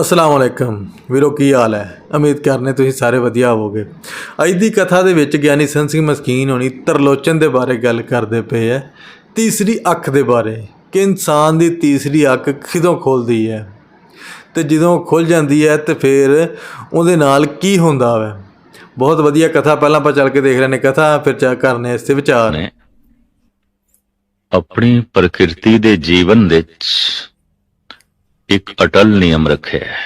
ਅਸਲਾਮ ਵਾਲੇਕਮ ਵੀਰੋ, ਕੀ ਹਾਲ ਹੈ? ਉਮੀਦ ਕਰਨੇ ਤੁਸੀਂ ਸਾਰੇ ਵਧੀਆ ਹੋਵੋਗੇ। ਅੱਜ ਦੀ ਕਥਾ ਦੇ ਵਿੱਚ ਗਿਆਨੀ ਸੰਤ ਸਿੰਘ ਮਸਕੀਨ ਹੋਣੀ ਤਰਲੋਚਨ ਦੇ ਬਾਰੇ ਗੱਲ ਕਰਦੇ ਪਏ ਹੈ। ਤੀਸਰੀ ਅੱਖ ਦੇ ਬਾਰੇ, ਕਿ ਇਨਸਾਨ ਦੀ ਤੀਸਰੀ ਅੱਖ ਕਿਦੋਂ ਖੁੱਲਦੀ ਹੈ? ਤੇ ਜਦੋਂ ਖੁੱਲ ਜਾਂਦੀ ਹੈ, ਤੇ ਫਿਰ ਉਹਦੇ ਨਾਲ ਕੀ ਹੁੰਦਾ ਹੈ ਬਹੁਤ ਵਧੀਆ ਕਥਾ, ਪਹਿਲਾਂ ਆਪਾਂ ਚੱਲ ਕੇ ਦੇਖ ਰਹੇ ਨੇ ਕਥਾ ਫਿਰ ਚਾ ਕਰਨੇ ਇਸ ਤੇ ਵਿਚਾਰ। ਆਪਣੀ ਪ੍ਰਕਿਰਤੀ ਦੇ ਜੀਵਨ ਵਿੱਚ ਇੱਕ ਅਟਲ ਨਿਯਮ ਰੱਖਿਆ ਹੈ।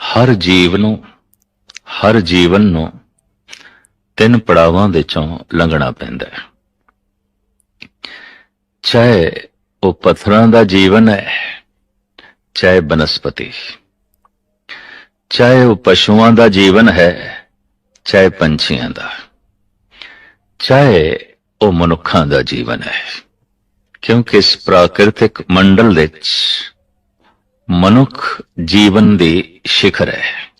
ਹਰ ਜੀਵ ਨੂੰ, ਹਰ ਜੀਵਨ ਨੂੰ ਤਿੰਨ ਪੜਾਵਾਂ ਦੇ ਚੋਂ ਲੰਘਣਾ ਪੈਂਦਾ ਹੈ। ਚਾਹੇ ਉਹ ਪੱਥਰਾਂ ਦਾ ਜੀਵਨ ਹੈ, ਚਾਹੇ ਬਨਸਪਤੀ, ਚਾਹੇ ਉਹ ਪਸ਼ੂਆਂ ਦਾ ਜੀਵਨ ਹੈ, ਚਾਹੇ ਪੰਛੀਆਂ ਦਾ, ਚਾਹੇ ਉਹ ਮਨੁੱਖਾਂ ਦਾ ਜੀਵਨ ਹੈ। ਕਿਉਂਕਿ ਇਸ ਪ੍ਰਾਕਿਰਤਿਕ ਮੰਡਲ ਵਿੱਚ ਮਨੁੱਖ ਜੀਵਨ ਦੀ ਸਿਖਰ ਹੈ।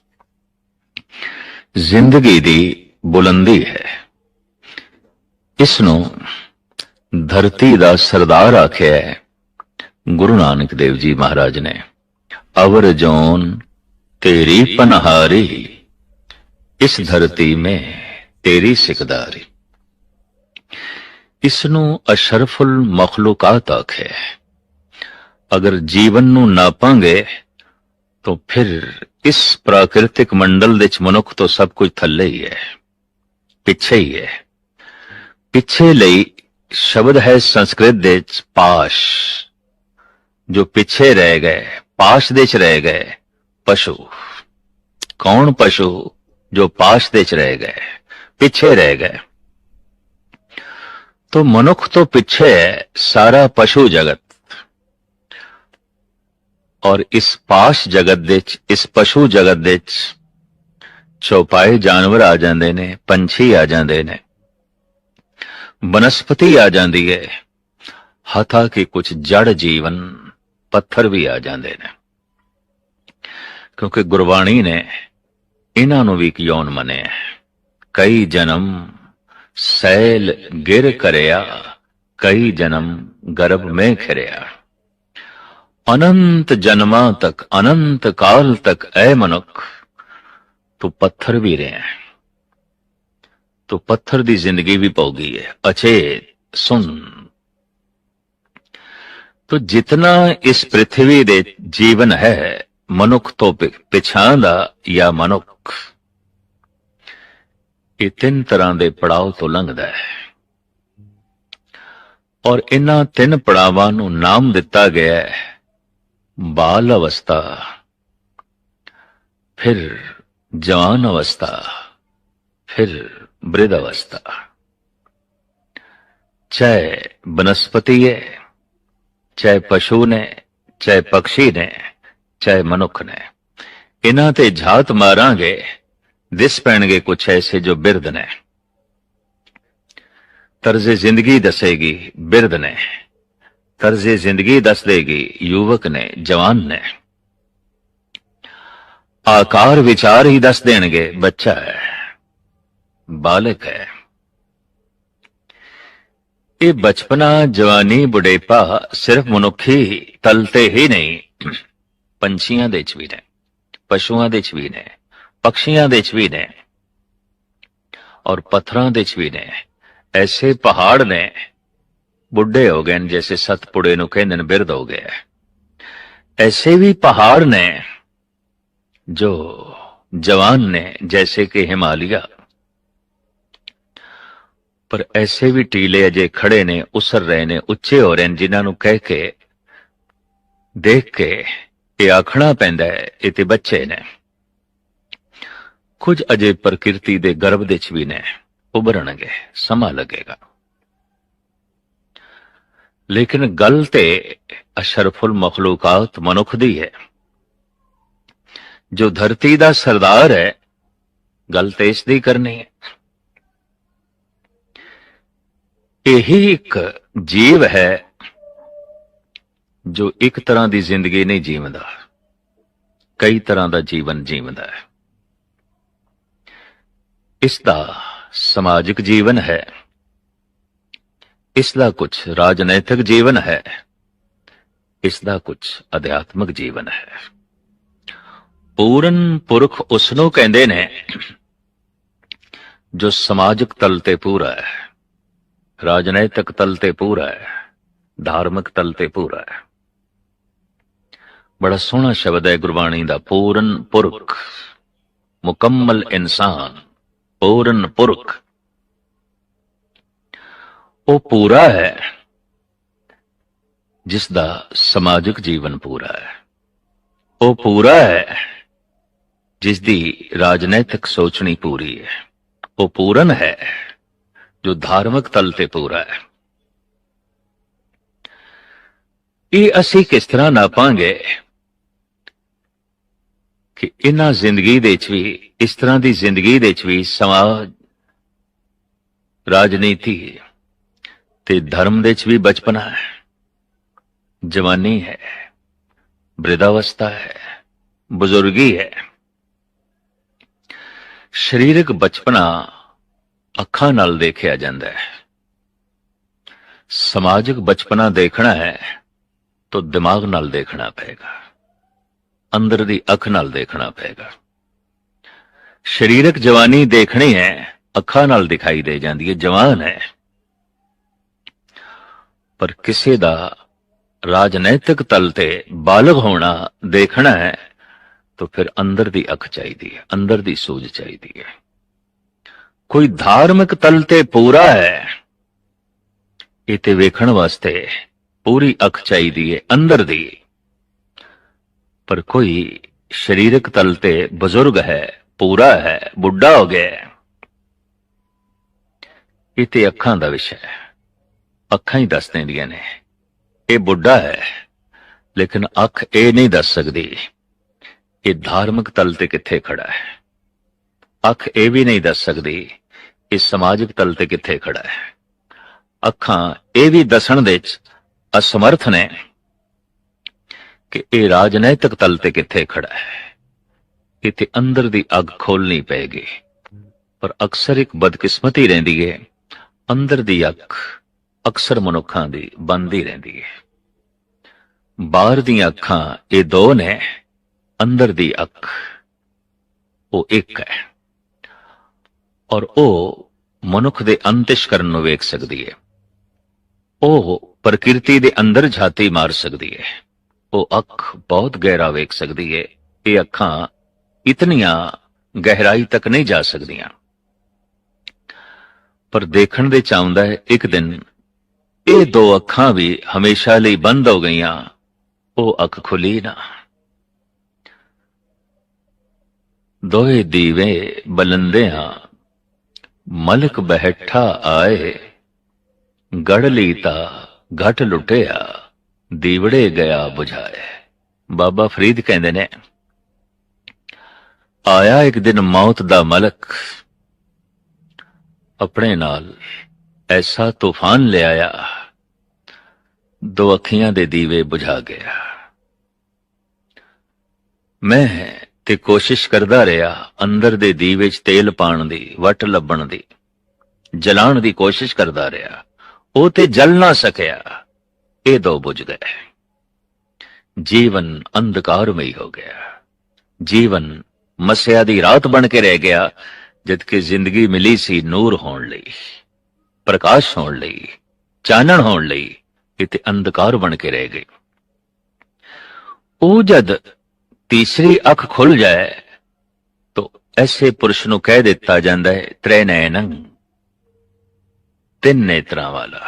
ਜ਼ਿੰਦਗੀ ਦੀ ਬੁਲੰਦੀ ਹੈ। ਇਸ ਨੂੰ ਧਰਤੀ ਦਾ ਸਰਦਾਰ ਆਖਿਆ ਹੈ। ਗੁਰੂ ਨਾਨਕ ਦੇਵ ਜੀ ਮਹਾਰਾਜ ਨੇ, ਅਵਰ ਜੋਨ ਤੇਰੀ ਪਨਹਾਰੀ, ਇਸ ਧਰਤੀ ਮੇ ਤੇਰੀ ਸਿਕਦਾਰੀ। ਇਸ ਨੂੰ ਅਸ਼ਰਫੁਲ ਮਖਲੂਕਾਤ ਆਖੇ। ਅਗਰ ਜੀਵਨ ਨੂੰ ਨਾਪਾਂਗੇ, ਤਾਂ ਫਿਰ ਇਸ ਪ੍ਰਾਕਿਰਤਿਕ ਮੰਡਲ ਵਿੱਚ ਮਨੁੱਖ ਤੋਂ ਸਭ ਕੁਝ ਥੱਲੇ ਹੀ ਹੈ, ਪਿੱਛੇ ਹੀ ਹੈ। ਪਿੱਛੇ ਲਈ ਸ਼ਬਦ ਹੈ ਸੰਸਕ੍ਰਿਤ ਦੇ ਵਿੱਚ ਪਾਸ਼, ਜੋ ਪਿੱਛੇ ਰਹਿ ਗਏ, ਪਾਸ਼ ਦੇ ਚ ਰਹਿ ਗਏ, ਪਸ਼ੂ। ਕੌਣ ਪਸ਼ੂ ਜੋ ਪਾਸ਼ ਦੇ ਚ ਰਹਿ ਗਏ, ਪਿੱਛੇ ਰਹਿ ਗਏ? तो मनुख तो पीछे है सारा पशु जगत और इस पाश जगत ਦੇ ਚ ਇਸ ਪਸ਼ੂ ਜਗਤ ਦੇ ਚ ਚੌਪਾਏ ਜਾਨਵਰ ਆ ਜਾਂਦੇ ਨੇ ਪੰਛੀ ਆ ਜਾਂਦੇ ਨੇ ਬਨਸਪਤੀ ਆ ਜਾਂਦੀ ਹੈ ਹਥਾ ਕਿ ਕੁਝ ਜੜ ਜੀਵਨ ਪੱਥਰ ਵੀ ਆ ਜਾਂਦੇ ਨੇ ਕਿਉਂਕਿ ਗੁਰਬਾਣੀ ਨੇ ਇਹਨਾਂ ਨੂੰ ਵੀ ਇੱਕ ਯੋਨ ਮੰਨਿਆ ਹੈ। ਕਈ ਜਨਮ ਸੈਲ ਗਿਰ ਕਰਿਆ ਕਈ ਜਨਮ ਗਰਭ ਮੈਂ ਖਰਿਆ ਅਨੰਤ ਜਨਮਾਂ ਤੱਕ ਅਨੰਤ ਕਾਲ ਤੱਕ ਐ ਮਨੁੱਖ ਤੂੰ ਪੱਥਰ ਵੀ ਰਿਹਾ ਹੈ। ਤੂੰ ਪੱਥਰ ਦੀ ਜ਼ਿੰਦਗੀ ਵੀ ਪਾਉਗੀ ਹੈ ਅਚੇਤ ਸੁਨ ਤੋ ਜਿਤਨਾ ਇਸ ਪ੍ਰithvi ਦੇ ਜੀਵਨ ਹੈ ਮਨੁੱਖ ਤੋਂ ਪਿ- ਪਿਛਾਂ ਦਾ ਜਾਂ ਮਨੁੱਖ ਇਹ ਤਿੰਨ ਤਰ੍ਹਾਂ ਦੇ ਪੜਾਅ ਤੋਂ ਲੰਘਦਾ ਹੈ। ਔਰ ਇਹਨਾਂ ਤਿੰਨ ਪੜਾਵਾਂ ਨੂੰ ਨਾਮ ਦਿੱਤਾ ਗਿਆ ਹੈ, ਬਾਲ ਅਵਸਥਾ, ਫਿਰ ਜਵਾਨ ਅਵਸਥਾ, ਫਿਰ ਬ੍ਰਿਧ ਅਵਸਥਾ। ਚਾਹੇ ਬਨਸਪਤੀ ਹੈ, ਚਾਹੇ ਪਸ਼ੂ ਨੇ, ਚਾਹੇ ਪੰਛੀ ਨੇ, ਚਾਹੇ ਮਨੁੱਖ ਨੇ। ਇਹਨਾਂ ਤੇ ਝਾਤ ਮਾਰਾਂਗੇ ਦਿਸ ਪੈਣਗੇ ਕੁਛ ਐਸੇ ਜੋ ਬਿਰਦ ਨੇ। ਤਰਜ਼ ਜ਼ਿੰਦਗੀ ਦੱਸੇਗੀ ਬਿਰਦ ਨੇ। ਤਰਜ਼ ਜ਼ਿੰਦਗੀ ਦੱਸ ਦੇਗੀ, ਯੁਵਕ ਨੇ, ਜਵਾਨ ਨੇ। ਆਕਾਰ ਵਿਚਾਰ ਹੀ ਦੱਸ ਦੇਣਗੇ, ਬੱਚਾ ਹੈ, ਬਾਲਕ ਹੈ। ਇਹ ਬਚਪਨਾ, ਜਵਾਨੀ, ਬੁਢੇਪਾ ਸਿਰਫ ਮਨੁੱਖੀ ਤਲ ਤੇ ਹੀ ਨਹੀਂ, ਪੰਛੀਆਂ ਦੇ ਚ ਵੀ ਨੇ, ਪਸ਼ੂਆਂ ਦੇ ਚ ਵੀ ਨੇ। ਪਕਸ਼ੀਆਂ ਦੇ ਚ ਵੀ ਨੇ ਔਰ ਪੱਥਰਾਂ ਦੇ ਚ ਵੀ ਨੇ। ਐਸੇ ਪਹਾੜ ਨੇ, ਬੁੱਢੇ ਹੋ ਗਏ ਨੇ ਜੈਸੇ ਸਤਪੁੜੇ ਨੂੰ ਕਹਿੰਦੇ ਨੇ ਬਿਰਧ ਹੋ ਗਏ। ਐਸੇ ਵੀ ਪਹਾੜ ਨੇ ਜੋ ਜਵਾਨ ਨੇ ਜੈਸੇ ਕਿ ਹਿਮਾਲਿਆ। ਪਰ ਐਸੇ ਵੀ ਟੀਲੇ ਅਜੇ ਖੜੇ ਨੇ, ਉਸਰ ਰਹੇ ਨੇ, ਉੱਚੇ ਹੋ ਰਹੇ ਨੇ, ਜਿਨ੍ਹਾਂ ਨੂੰ ਕਹਿ ਕੇ, ਦੇਖ ਕੇ ਇਹ ਆਖਣਾ ਪੈਂਦਾ ਹੈ, ਇਹ ਤੇ ਬੱਚੇ ਨੇ। ਕੁਝ ਅਜੇ ਪ੍ਰਕਿਰਤੀ ਦੇ ਗਰਭ ਦੇ ਚ ਵੀ ਨੇ। ਉਭਰਣਗੇ ਸਮਾਂ ਲੱਗੇਗਾ। ਲੇਕਿਨ ਗੱਲ ਤੇ ਅਸ਼ਰਫੁਲ ਮਖਲੂਕਾਤ ਮਨੁੱਖ ਦੀ ਹੈ। ਜੋ ਧਰਤੀ ਦਾ ਸਰਦਾਰ ਹੈ, ਗੱਲ ਤੇ ਇਸ ਦੀ ਕਰਨੀ ਹੈ। ਇਹੀ ਇੱਕ ਜੀਵ ਹੈ, ਜੋ ਇੱਕ ਤਰ੍ਹਾਂ ਦੀ ਜ਼ਿੰਦਗੀ ਨਹੀਂ ਜੀਵਦਾ। ਕਈ ਤਰ੍ਹਾਂ ਦਾ ਜੀਵਨ ਜੀਵਦਾ ਹੈ। ਇਸ ਦਾ ਸਮਾਜਿਕ ਜੀਵਨ ਹੈ। ਇਸ ਦਾ ਕੁਝ ਰਾਜਨੈਤਿਕ ਜੀਵਨ ਹੈ। ਇਸ ਦਾ ਕੁਝ ਅਧਿਆਤਮਿਕ ਜੀਵਨ ਹੈ। ਪੂਰਨ ਪੁਰਖ ਉਸ ਨੂੰ ਕਹਿੰਦੇ ਨੇ, ਜੋ ਸਮਾਜਿਕ ਤਲ ਤੇ ਪੂਰਾ ਹੈ, ਰਾਜਨੈਤਿਕ ਤਲ ਤੇ ਪੂਰਾ ਹੈ, ਧਾਰਮਿਕ ਤਲ ਤੇ ਪੂਰਾ ਹੈ। ਬੜਾ ਸੋਹਣਾ ਸ਼ਬਦ ਹੈ ਗੁਰਬਾਣੀ ਦਾ, ਪੂਰਨ ਪੁਰਖ, ਮੁਕੰਮਲ ਇਨਸਾਨ। ਪੂਰਨ ਪੁਰਖ। ਉਹ ਪੂਰਾ ਹੈ ਜਿਸ ਦਾ ਸਮਾਜਿਕ ਜੀਵਨ ਪੂਰਾ ਹੈ। ਉਹ ਪੂਰਾ ਹੈ ਜਿਸ ਦੀ ਰਾਜਨੈਤਿਕ ਸੋਚਣੀ ਪੂਰੀ ਹੈ। ਉਹ ਪੂਰਨ ਹੈ, ਜੋ ਧਾਰਮਿਕ ਤਲ ਤੇ ਪੂਰਾ ਹੈ। ਇਹ ਅਸੀਂ ਕਿਸ ਤਰ੍ਹਾਂ ਨਾਪਾਂਗੇ? ਕਿ ਇਹਨਾਂ ਜ਼ਿੰਦਗੀ ਦੇ ਵਿੱਚ ਵੀ, ਇਸ ਤਰ੍ਹਾਂ ਦੀ ਜ਼ਿੰਦਗੀ ਦੇ ਵਿੱਚ ਵੀ ਸਮਾਜ ਰਾਜਨੀਤੀ ਤੇ ਧਰਮ ਦੇ ਵਿੱਚ ਵੀ ਬਚਪਨਾ ਹੈ। ਜਵਾਨੀ ਹੈ, ਬ੍ਰਿਧਾਵਸਥਾ ਹੈ, ਬਜ਼ੁਰਗੀ ਹੈ। ਸਰੀਰਕ ਬਚਪਨਾ ਅੱਖਾਂ ਨਾਲ ਦੇਖਿਆ ਜਾਂਦਾ ਹੈ। ਸਮਾਜਿਕ ਬਚਪਨਾ ਦੇਖਣਾ ਹੈ ਤਾਂ ਦਿਮਾਗ ਨਾਲ ਦੇਖਣਾ ਪਏਗਾ। ਅੰਦਰ ਦੀ ਅੱਖ ਨਾਲ ਦੇਖਣਾ ਪਏਗਾ। ਸਰੀਰਕ ਜਵਾਨੀ ਦੇਖਣੀ ਹੈ, ਅੱਖਾਂ ਨਾਲ ਦਿਖਾਈ ਦੇ ਜਾਂਦੀ ਹੈ, ਜਵਾਨ ਹੈ। ਪਰ ਕਿਸੇ ਦਾ ਰਾਜਨੈਤਿਕ ਤਲ ਤੇ ਬਾਲਗ ਹੋਣਾ ਦੇਖਣਾ ਹੈ, ਤਾਂ ਫਿਰ ਅੰਦਰ ਦੀ ਅੱਖ ਚਾਹੀਦੀ ਹੈ, ਅੰਦਰ ਦੀ ਸੋਝ ਚਾਹੀਦੀ ਹੈ। ਕੋਈ ਧਾਰਮਿਕ ਤਲ ਤੇ ਪੂਰਾ ਹੈ, ਇਹ ਤੇ ਵੇਖਣ ਵਾਸਤੇ ਪੂਰੀ ਅੱਖ ਚਾਹੀਦੀ ਹੈ, ਅੰਦਰ ਦੀ। ਪਰ ਕੋਈ ਸਰੀਰਕ ਤਲ ਤੇ ਬਜ਼ੁਰਗ ਹੈ, ਪੂਰਾ ਹੈ, ਬੁੱਢਾ ਹੋ ਗਿਆ ਇਹ ਤੇ ਅੱਖਾਂ ਦਾ ਵਿਸ਼ਾ ਹੈ। ਅੱਖਾਂ ਹੀ ਦੱਸ ਦਿੰਦੀਆਂ ਨੇ। ਇਹ ਬੁੱਢਾ ਹੈ, ਲੇਕਿਨ ਅੱਖ ਇਹ ਨਹੀਂ ਦੱਸ ਸਕਦੀ। ਇਹ ਧਾਰਮਿਕ ਤਲ ਤੇ ਕਿੱਥੇ ਖੜਾ ਹੈ? ਅੱਖ ਇਹ ਵੀ ਨਹੀਂ ਦੱਸ ਸਕਦੀ, ਇਹ ਸਮਾਜਿਕ ਤਲ ਤੇ ਕਿੱਥੇ ਖੜਾ ਹੈ? ਅੱਖਾਂ ਇਹ ਵੀ ਦੱਸਣ ਦੇ ਵਿੱਚ ਅਸਮਰਥ ਨੇ। ਕਿ ਇਹ ਰਾਜਨੈਤਿਕ ਤਲ ਤੇ ਕਿੱਥੇ ਖੜਾ ਹੈ? ਇੱਥੇ ਅੰਦਰ ਦੀ ਅੱਗ ਖੋਲਣੀ ਪਏਗੀ, ਪਰ ਅਕਸਰ ਇੱਕ ਬਦਕਿਸਮਤੀ ਰਹਿੰਦੀ ਹੈ। ਅੰਦਰ ਦੀ ਅੱਖ ਅਕਸਰ ਮਨੁੱਖਾਂ ਦੀ ਬੰਦ ਰਹਿੰਦੀ ਹੈ। ਬਾਹਰ ਦੀਆਂ ਅੱਖਾਂ ਇਹ ਦੋ ਨੇ, ਅੰਦਰ ਦੀ ਅੱਖ ਉਹ ਇੱਕ ਹੈ। ਔਰ ਉਹ ਮਨੁੱਖ ਦੇ ਅੰਤਿਸ਼ ਕਰਨ ਨੂੰ ਵੇਖ ਸਕਦੀ ਹੈ। ਉਹ ਪ੍ਰਕਿਰਤੀ ਦੇ ਅੰਦਰ ਝਾਤੀ ਮਾਰ ਸਕਦੀ ਹੈ। ਉਹ ਅੱਖ ਬਹੁਤ ਗਹਿਰਾ ਵੇਖ ਸਕਦੀ ਹੈ ਇਹ ਅੱਖਾਂ ਇਤਨੀਆਂ ਗਹਿਰਾਈ ਤੱਕ ਨਹੀਂ ਜਾ ਸਕਦੀਆਂ। ਪਰ ਦੇਖਣ ਦੇ ਚਾਹੁੰਦਾ ਹੈ, ਇੱਕ ਦਿਨ ਇਹ ਦੋ ਅੱਖਾਂ ਵੀ ਹਮੇਸ਼ਾ ਲਈ ਬੰਦ ਹੋ ਗਈਆਂ, ਉਹ ਅੱਖ ਖੁੱਲੀ ਨਾ। ਦੋਏ ਦੀਵੇ ਬਲੰਦਿਆਂ ਮਲਕ ਬੈਠਾ ਆਏ ਗੜ ਲੀਤਾ, ਘਟ ਲੁੱਟਿਆ। ਦੀਵੜੇ ਗਿਆ 부ਝਾਏ ਬਾਬਾ ਫਰੀਦ ਕਹਿੰਦੇ ਨੇ, ਆਇਆ ਇੱਕ ਦਿਨ ਮੌਤ ਦਾ ਮਲਕ, ਆਪਣੇ ਨਾਲ ਐਸਾ ਤੂਫਾਨ ਲਿਆਇਆ, ਦੋ ਅੱਖੀਆਂ ਦੇ ਦੀਵੇ ਬੁਝਾ ਗਿਆ। ਮੈਂ ਤੇ ਕੋਸ਼ਿਸ਼ ਕਰਦਾ ਰਿਹਾ ਅੰਦਰ ਦੇ ਦੀਵੇ 'ਚ ਤੇਲ ਪਾਣ ਦੀ, ਵਟ ਲੱਭਣ ਦੀ ਜਲਾਣ ਦੀ ਕੋਸ਼ਿਸ਼ ਕਰਦਾ ਰਿਹਾ। ਉਹ ਤੇ ਜਲ ਨਾ ਸਕਿਆ। ਇਹ ਦੋ ਬੁਝ ਗਏ ਜੀਵਨ ਅੰਧਕਾਰਮਈ ਹੋ ਗਿਆ ਜੀਵਨ ਮਸਿਆ ਦੀ ਰਾਤ ਬਣ ਕੇ ਰਹਿ ਗਿਆ ਜਦ ਕਿ ਜ਼ਿੰਦਗੀ ਮਿਲੀ ਸੀ ਨੂਰ ਹੋਣ ਲਈ ਪ੍ਰਕਾਸ਼ ਹੋਣ ਲਈ ਚਾਨਣ ਹੋਣ ਲਈ ਇਹ ਤੇ ਅੰਧਕਾਰ ਬਣ ਕੇ ਰਹਿ ਗਈ ਉਹ ਜਦ ਤੀਸਰੀ ਅੱਖ ਖੁੱਲ ਜਾਏ ਤੋ ਐਸੇ ਪੁਰਸ਼ ਨੂੰ ਕਹਿ ਦਿੱਤਾ ਜਾਂਦਾ ਹੈ ਤ੍ਰੈ ਨੈਣੰ ਤਿੰਨ ਨੇਤਰਾਂ ਵਾਲਾ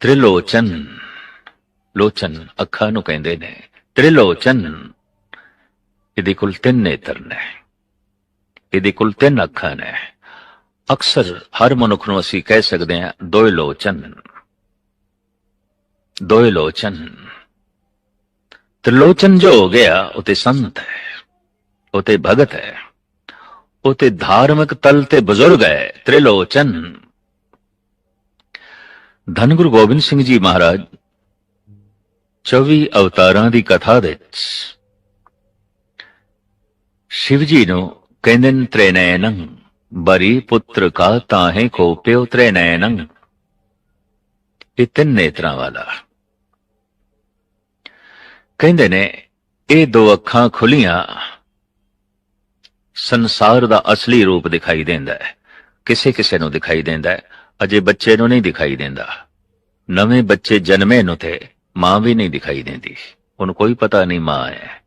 ਤ੍ਰਿਲੋਚਨ ਲੋਚਨ ਅੱਖਾਂ ਨੂੰ ਕਹਿੰਦੇ ਨੇ ਤ੍ਰਿਲੋਚਨ ਇਹਦੇ ਕੋਲ ਤਿੰਨ ਨੇਤਰ ਨੇ ਇਹਦੇ ਕੋਲ ਤਿੰਨ ਅੱਖਾਂ ਨੇ ਅਕਸਰ ਹਰ ਮਨੁੱਖ ਨੂੰ ਅਸੀਂ ਕਹਿ ਸਕਦੇ ਹਾਂ ਦੋਏ ਲੋਚਨ ਦੋਏ ਲੋਚਨ ਤ੍ਰਿਲੋਚਨ ਜੋ ਹੋ ਗਿਆ ਉਹ ਤੇ ਸੰਤ ਹੈ ਉਹ ਤੇ ਭਗਤ ਹੈ ਉਹ ਤੇ ਧਾਰਮਿਕ ਤਲ ਤੇ ਬਜ਼ੁਰਗ ਹੈ ਤ੍ਰਿਲੋਚਨ ਧੰਨ ਗੁਰੂ ਗੋਬਿੰਦ ਸਿੰਘ ਜੀ ਮਹਾਰਾਜ 24 ਅਵਤਾਰਾਂ ਦੀ ਕਥਾ ਦੇ ਸ਼ਿਵ ਜੀ ਨੂੰ ਕਹਿੰਦੇ ਨੇ, ਤ੍ਰੈਨੈਨੰ, ਬਰੀ ਪੁੱਤਰ ਕਾ ਤਾਹੇ ਕੋ ਪਿਓ ਤ੍ਰੈਨੈਨੰ ਇਹ ਤਿੰਨ ਨੇਤਰਾਂ ਵਾਲਾ। ਕਹਿੰਦੇ ਨੇ, ਇਹ ਦੋ ਅੱਖਾਂ ਖੁੱਲੀਆਂ, ਸੰਸਾਰ ਦਾ ਅਸਲੀ ਰੂਪ ਦਿਖਾਈ ਦਿੰਦਾ ਹੈ, ਕਿਸੇ ਕਿਸੇ ਨੂੰ ਦਿਖਾਈ ਦਿੰਦਾ ਹੈ ਅਜੇ ਬੱਚੇ ਨੂੰ ਨਹੀਂ ਦਿਖਾਈ ਦਿੰਦਾ। ਨਵੇਂ ਬੱਚੇ ਜਨਮੇ ਨੂੰ ਤੇ ਮਾਂ ਵੀ ਨਹੀਂ ਦਿਖਾਈ ਦਿੰਦੀ। ਉਹਨੂੰ ਕੋਈ ਪਤਾ ਨਹੀਂ ਮਾਂ ਹੈ।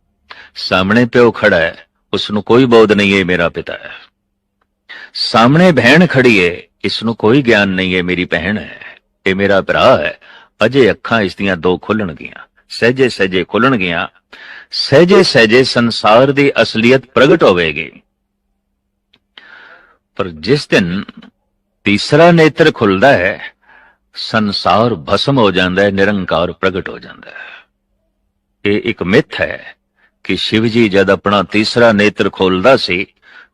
ਸਾਹਮਣੇ ਪਿਓ ਖੜਾ ਹੈ। ਉਸ ਨੂੰ ਕੋਈ ਬੋਧ ਨਹੀਂ ਹੈ ਮੇਰਾ ਪਿਤਾ ਹੈ। ਸਾਹਮਣੇ ਭੈਣ ਖੜੀ ਹੈ। ਇਸ ਨੂੰ ਕੋਈ ਗਿਆਨ ਨਹੀਂ ਹੈ, ਮੇਰੀ ਭੈਣ ਹੈ। ਇਹ ਮੇਰਾ ਭਰਾ ਹੈ। ਅਜੇ ਅੱਖਾਂ ਇਸ ਦੀਆਂ ਦੋ ਖੁੱਲਣਗੀਆਂ। ਸਹਜੇ ਸਹਜੇ ਖੁੱਲਣਗੀਆਂ। ਸਹਜੇ ਸਹਜੇ ਸੰਸਾਰ ਦੀ ਅਸਲੀਅਤ ਪ੍ਰਗਟ ਹੋਵੇਗੀ। ਪਰ ਜਿਸ ਦਿਨ ਤੀਸਰਾ ਨੇਤਰ ਖੁੱਲਦਾ ਹੈ, ਸੰਸਾਰ ਭਸਮ ਹੋ ਜਾਂਦਾ ਹੈ, ਨਿਰੰਕਾਰ ਪ੍ਰਗਟ ਹੋ ਜਾਂਦਾ ਹੈ। ਇਹ ਇੱਕ ਮਿੱਥ ਹੈ ਕਿ ਸ਼ਿਵ ਜੀ ਜਦ ਆਪਣਾ ਤੀਸਰਾ ਨੇਤਰ ਖੋਲਦਾ ਸੀ,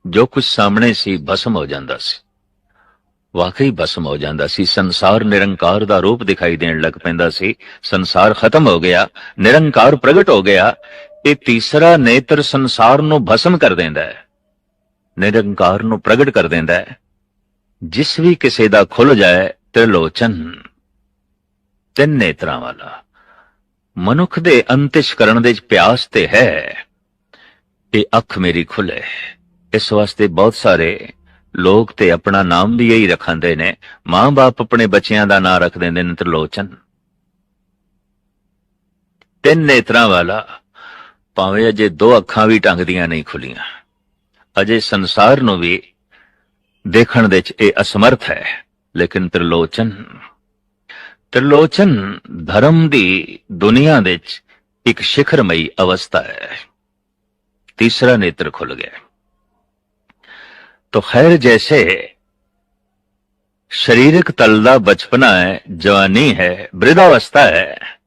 ਜੋ ਕੁਝ ਸਾਹਮਣੇ ਸੀ, ਭਸਮ ਹੋ ਜਾਂਦਾ ਸੀ। ਵਾਕਈ ਭਸਮ ਹੋ ਜਾਂਦਾ ਸੀ। ਸੰਸਾਰ ਨਿਰੰਕਾਰ ਦਾ ਰੂਪ ਦਿਖਾਈ ਦੇਣ ਲੱਗ ਪੈਂਦਾ ਸੀ। ਸੰਸਾਰ ਖਤਮ ਹੋ ਗਿਆ, ਨਿਰੰਕਾਰ ਪ੍ਰਗਟ ਹੋ ਗਿਆ। ਇਹ ਤੀਸਰਾ ਨੇਤਰ ਸੰਸਾਰ ਨੂੰ ਭਸਮ ਕਰ ਦਿੰਦਾ ਹੈ, ਨਿਰੰਕਾਰ ਨੂੰ ਪ੍ਰਗਟ ਕਰ ਦਿੰਦਾ ਹੈ। ਜਿਸ ਵੀ ਕਿਸੇ ਦਾ ਖੁੱਲ ਜਾਏ ਤ੍ਰਿਲੋਚਨ, ਤਿੰਨ ਨੇਤਰਾਂ ਵਾਲਾ। ਮਨੁੱਖ ਦੇ ਅੰਤਿਸ਼ ਕਰਨ ਦੇ ਪਿਆਸ ਤੇ ਹੈ ਇਹ ਅੱਖ ਮੇਰੀ ਖੁੱਲੇ ਇਸ ਵਾਸਤੇ ਬਹੁਤ ਸਾਰੇ ਲੋਕ ਤੇ ਆਪਣਾ ਨਾਮ ਵੀ ਇਹੀ ਰੱਖਾਂਦੇ ਨੇ। ਮਾਂ-ਬਾਪ ਆਪਣੇ ਬੱਚਿਆਂ ਦਾ ਨਾਂ ਰੱਖ ਦਿੰਦੇ ਨੇ ਤ੍ਰਿਲੋਚਨ। ਤਿੰਨ ਨੇਤਰਾਂ ਵਾਲਾ, ਭਾਵੇਂ ਅਜੇ ਦੋ ਅੱਖਾਂ ਵੀ ਟੰਗਦੀਆਂ ਨਹੀਂ ਖੁੱਲੀਆਂ ਅਜੇ ਸੰਸਾਰ ਨੂੰ ਵੀ ਦੇਖਣ ਦੇ ਚ ਇਹ ਅਸਮਰਥ ਹੈ, ਲੇਕਿਨ ਤ੍ਰਿਲੋਚਨ ਤ੍ਰਿਲੋਚਨ ਧਰਮ ਦੀ ਦੁਨੀਆ ਦੇ ਚ ਇੱਕ ਸਿਖਰਮਈ ਅਵਸਥਾ ਹੈ। ਤੀਸਰਾ ਨੇਤਰ ਖੁੱਲ ਗਿਆ। ਤੋ ਖੈਰ ਜੈਸੇ ਸਰੀਰਕ ਤਲ ਦਾ ਬਚਪਨਾ ਹੈ, ਜਵਾਨੀ ਹੈ ਬ੍ਰਿਧ ਅਵਸਥਾ ਹੈ,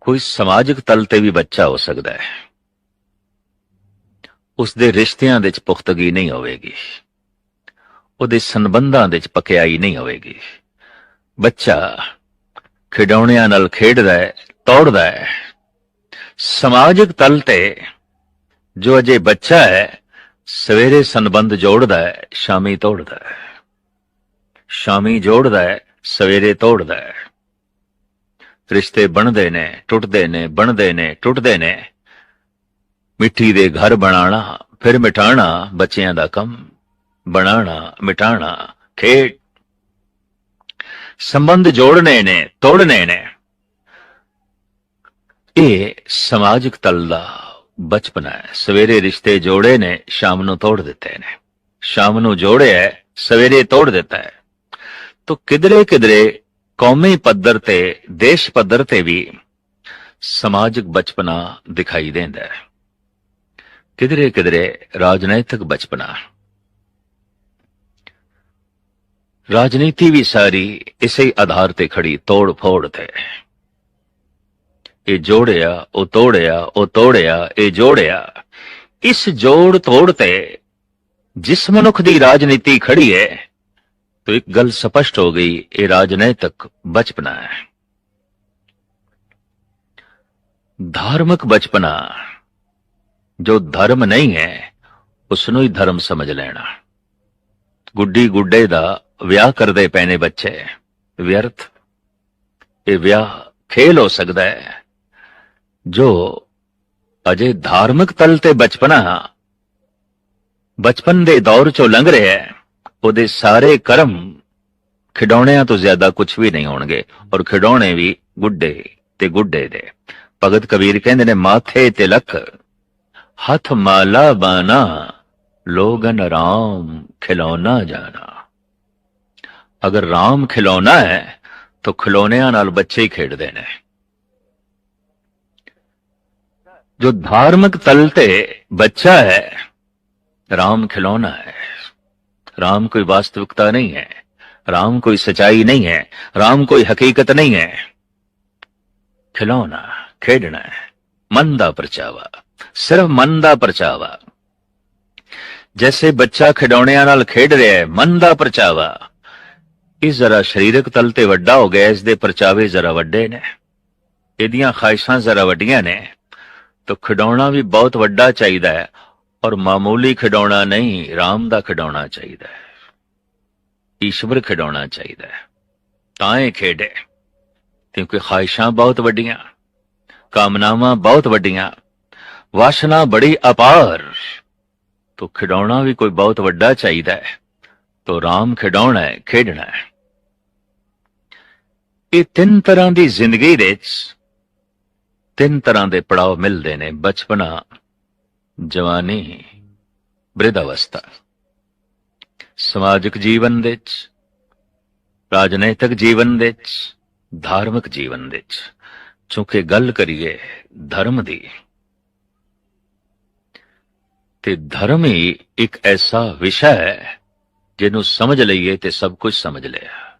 ਕੋਈ ਸਮਾਜਿਕ ਤਲ ਤੇ ਵੀ ਬੱਚਾ ਹੋ ਸਕਦਾ ਹੈ। ਉਸ ਦੇ ਰਿਸ਼ਤਿਆਂ ਦੇ ਵਿੱਚ ਪੁਖਤਗੀ ਨਹੀਂ ਹੋਵੇਗੀ। ਉਹਦੇ ਸੰਬੰਧਾਂ ਦੇ ਵਿੱਚ ਪਕਿਆਈ ਨਹੀਂ ਹੋਵੇਗੀ। ਬੱਚਾ ਖਿਡੌਣਿਆਂ ਨਾਲ ਖੇਡਦਾ ਹੈ ਤੋੜਦਾ ਹੈ। ਸਮਾਜਿਕ ਤਲ ਤੇ ਜੋ ਅਜੇ ਬੱਚਾ ਹੈ, ਸਵੇਰੇ ਸੰਬੰਧ ਜੋੜਦਾ ਹੈ, ਸ਼ਾਮੀ ਤੋੜਦਾ ਹੈ। ਸ਼ਾਮੀ ਜੋੜਦਾ ਹੈ, ਸਵੇਰੇ ਤੋੜਦਾ ਹੈ। ਰਿਸ਼ਤੇ ਬਣਦੇ ਨੇ, ਟੁੱਟਦੇ ਨੇ, ਬਣਦੇ ਨੇ, ਟੁੱਟਦੇ ਨੇ। ਮਿੱਟੀ ਦੇ ਘਰ ਬਣਾਉਣਾ, ਫਿਰ ਮਿਟਾਣਾ ਬੱਚਿਆਂ ਦਾ ਕੰਮ। ਬਣਾਉਣਾ ਮਿਟਾਣਾ, ਖੇਡ। ਸੰਬੰਧ ਜੋੜਨੇ ਨੇ, ਤੋੜਨੇ ਨੇ। ਇਹ ਸਮਾਜਿਕ ਤਲ ਦਾ ਬਚਪਨਾ ਹੈ। ਸਵੇਰੇ ਰਿਸ਼ਤੇ ਜੋੜੇ ਨੇ, ਸ਼ਾਮ ਨੂੰ ਤੋੜ ਦਿੱਤੇ ਨੇ। ਸ਼ਾਮ ਨੂੰ ਜੋੜਿਆ ਸਵੇਰੇ ਤੋੜ ਦਿੱਤਾ ਹੈ। ਤੋ ਕਿਧਰੇ ਕਿਧਰੇ ਕੌਮੀ ਪੱਧਰ ਤੇ, ਦੇਸ਼ ਪੱਧਰ ਤੇ ਵੀ ਸਮਾਜਿਕ ਬਚਪਨਾ ਦਿਖਾਈ ਦਿੰਦਾ ਹੈ। ਕਿਧਰੇ ਕਿਧਰੇ ਰਾਜਨੀਤਿਕ ਬਚਪਨਾ। ਰਾਜਨੀਤੀ ਵੀ ਸਾਰੀ ਇਸੇ ਆਧਾਰ ਤੇ ਖੜੀ ਤੋੜ ਫੋੜ ਤੇ ਇਹ ਜੋੜਿਆ ਉਹ ਤੋੜਿਆ ਉਹ ਤੋੜਿਆ ਇਹ ਜੋੜਿਆ ਇਸ ਜੋੜ ਤੋੜ ਤੇ ਜਿਸ ਮਨੁੱਖ ਦੀ ਰਾਜਨੀਤੀ ਖੜੀ ਹੈ तो एक गल स्पष्ट हो गई ये राजनैतिक बचपना है धार्मिक बचपना जो धर्म नहीं है ਉਸਨੂੰ ਹੀ ਧਰਮ ਸਮਝ ਲੈਣਾ ਗੁੱਡੀ ਗੁੱਡੇ ਦਾ ਵਿਆਹ ਕਰਦੇ ਪਏ ਨੇ ਬੱਚੇ, ਵਿਅਰਥ। ਇਹ ਵਿਆਹ ਖੇਲ ਹੋ ਸਕਦਾ ਹੈ। ਜੋ ਅਜੇ ਧਾਰਮਿਕ ਤਲ ਤੇ ਬਚਪਨਾ ਬਚਪਨ ਦੇ ਦੌਰ ਚੋਂ ਲੰਘ ਰਿਹਾ ਹੈ, ਉਹਦੇ ਸਾਰੇ ਕਰਮ ਖਿਡੌਣਿਆਂ ਤੋਂ ਜ਼ਿਆਦਾ ਕੁਝ ਵੀ ਨਹੀਂ ਹੋਣਗੇ, ਔਰ ਖਿਡੌਣੇ ਵੀ ਗੁੱਡੇ ਤੇ ਗੁੱਡੇ ਦੇ। ਭਗਤ ਕਬੀਰ ਕਹਿੰਦੇ ਨੇ, ਮਾਥੇ ਤੇ ਲੱਖ, ਹੱਥ ਮਾਲਾ ਬਾਨਾ, ਲੋਗਨ ਰਾਮ ਖਿਲੌਣਾ ਜਾਣਾ। ਅਗਰ ਰਾਮ ਖਿਲੌਣਾ ਹੈ ਤਾਂ ਖਿਲੌਣਿਆਂ ਨਾਲ ਬੱਚੇ ਹੀ ਖੇਡਦੇ ਨੇ ਜੋ ਧਾਰਮਿਕ ਤਲ ਤੇ ਬੱਚਾ ਹੈ राम खिलौना है राम कोई वास्तविकता नहीं है राम कोई सच्चाई नहीं है राम कोई हकीकत नहीं है खिलौना खेडना है मन ਦਾ ਪਰਚਾਵਾ ਸਿਰਫ ਮਨ ਦਾ ਪਰਚਾਵਾ ਜੈਸੇ ਬੱਚਾ ਖਿਡੌਣਿਆਂ ਨਾਲ ਖੇਡ ਰਿਹਾ ਹੈ ਮਨ ਦਾ ਪਰਚਾਵਾ ਇਹ ਜ਼ਰਾ ਸਰੀਰਕ ਤਲ ਤੇ ਵੱਡਾ ਹੋ ਗਿਆ, ਇਸ ਦੇ ਪਰਚਾਵੇ ਜ਼ਰਾ ਵੱਡੇ ਨੇ। ਇਹਦੀਆਂ ਖਾਹਿਸ਼ਾਂ ਜ਼ਰਾ ਵੱਡੀਆਂ ਨੇ। ਤਾਂ ਖਿਡੌਣਾ ਵੀ ਬਹੁਤ ਵੱਡਾ ਚਾਹੀਦਾ ਹੈ, ਔਰ ਮਾਮੂਲੀ ਖਿਡੌਣਾ ਨਹੀਂ ਰਾਮ ਦਾ ਖਿਡੌਣਾ ਚਾਹੀਦਾ ਹੈ। ਈਸ਼ਵਰ ਖਿਡੌਣਾ ਚਾਹੀਦਾ ਹੈ। ਤਾਂ ਇਹ ਖੇਡੇ, ਕਿਉਂਕਿ ਖਾਹਿਸ਼ਾਂ ਬਹੁਤ ਵੱਡੀਆਂ, ਕਾਮਨਾਵਾਂ ਬਹੁਤ ਵੱਡੀਆਂ, ਵਾਸ਼ਨਾ ਬੜੀ ਅਪਾਰ। ਤੋ ਖਿਡੌਣਾ ਵੀ ਕੋਈ ਬਹੁਤ ਵੱਡਾ ਚਾਹੀਦਾ ਹੈ। ਤੋ ਰਾਮ ਖਿਡੌਣਾ ਹੈ, ਖੇਡਣਾ ਹੈ। ਇਹ ਤਿੰਨ ਤਰ੍ਹਾਂ ਦੀ ਜ਼ਿੰਦਗੀ ਵਿੱਚ ਤਿੰਨ ਤਰ੍ਹਾਂ ਦੇ ਪੜਾਅ ਮਿਲਦੇ ਨੇ, ਬਚਪਨਾ, ਜਵਾਨੀ ਬ੍ਰਿਧ ਅਵਸਥਾ ਸਮਾਜਿਕ ਜੀਵਨ ਵਿੱਚ, ਰਾਜਨੀਤਿਕ ਜੀਵਨ ਵਿੱਚ, ਧਾਰਮਿਕ ਜੀਵਨ ਵਿੱਚ। ਚੂੰਕਿ ਗੱਲ ਕਰੀਏ ਧਰਮ ਦੀ, ਤੇ ਧਰਮ ਹੀ ਇੱਕ ਐਸਾ ਵਿਸ਼ਾ ਹੈ ਜਿਹਨੂੰ ਸਮਝ ਲਈਏ ਤੇ ਸਭ ਕੁਝ ਸਮਝ ਲਿਆ।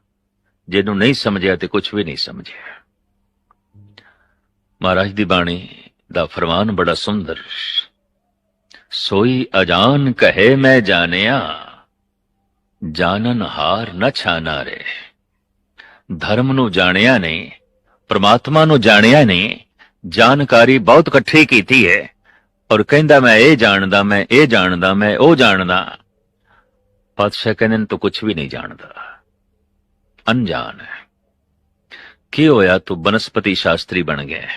ਜਿਹਨੂੰ ਨਹੀਂ ਸਮਝਿਆ ਤੇ ਕੁਝ ਵੀ ਨਹੀਂ ਸਮਝਿਆ। ਮਹਾਰਾਜ ਦੀ ਬਾਣੀ ਦਾ ਫਰਮਾਨ ਬੜਾ ਸੁੰਦਰ। ਸੋਈ ਅਜਾਨ ਕਹੇ ਮੈਂ ਜਾਣਿਆ ਜਾਣਨ ਹਾਰ ਨ ਛਾਨਾ ਰੇ। ਧਰਮ ਨੂੰ ਜਾਣਿਆ ਨਹੀਂ, ਪ੍ਰਮਾਤਮਾ ਨੂੰ ਜਾਣਿਆ ਨਹੀਂ, ਜਾਣਕਾਰੀ ਬਹੁਤ ਇਕੱਠੀ ਕੀਤੀ ਹੈ। ਔਰ ਕਹਿੰਦਾ ਮੈਂ ਇਹ ਜਾਣਦਾ, ਮੈਂ ਇਹ ਜਾਣਦਾ, ਮੈਂ ਉਹ ਜਾਣਦਾ। ਪਾਤਸ਼ਾਹ ਕਹਿੰਦੇ ਨੇ ਤੂੰ ਕੁਝ ਵੀ ਨਹੀਂ ਜਾਣਦਾ। ਅਣਜਾਣ ਕੀ ਹੋਇਆ? ਤੂੰ ਬਨਸਪਤੀ ਸ਼ਾਸਤਰੀ ਬਣ ਗਿਆ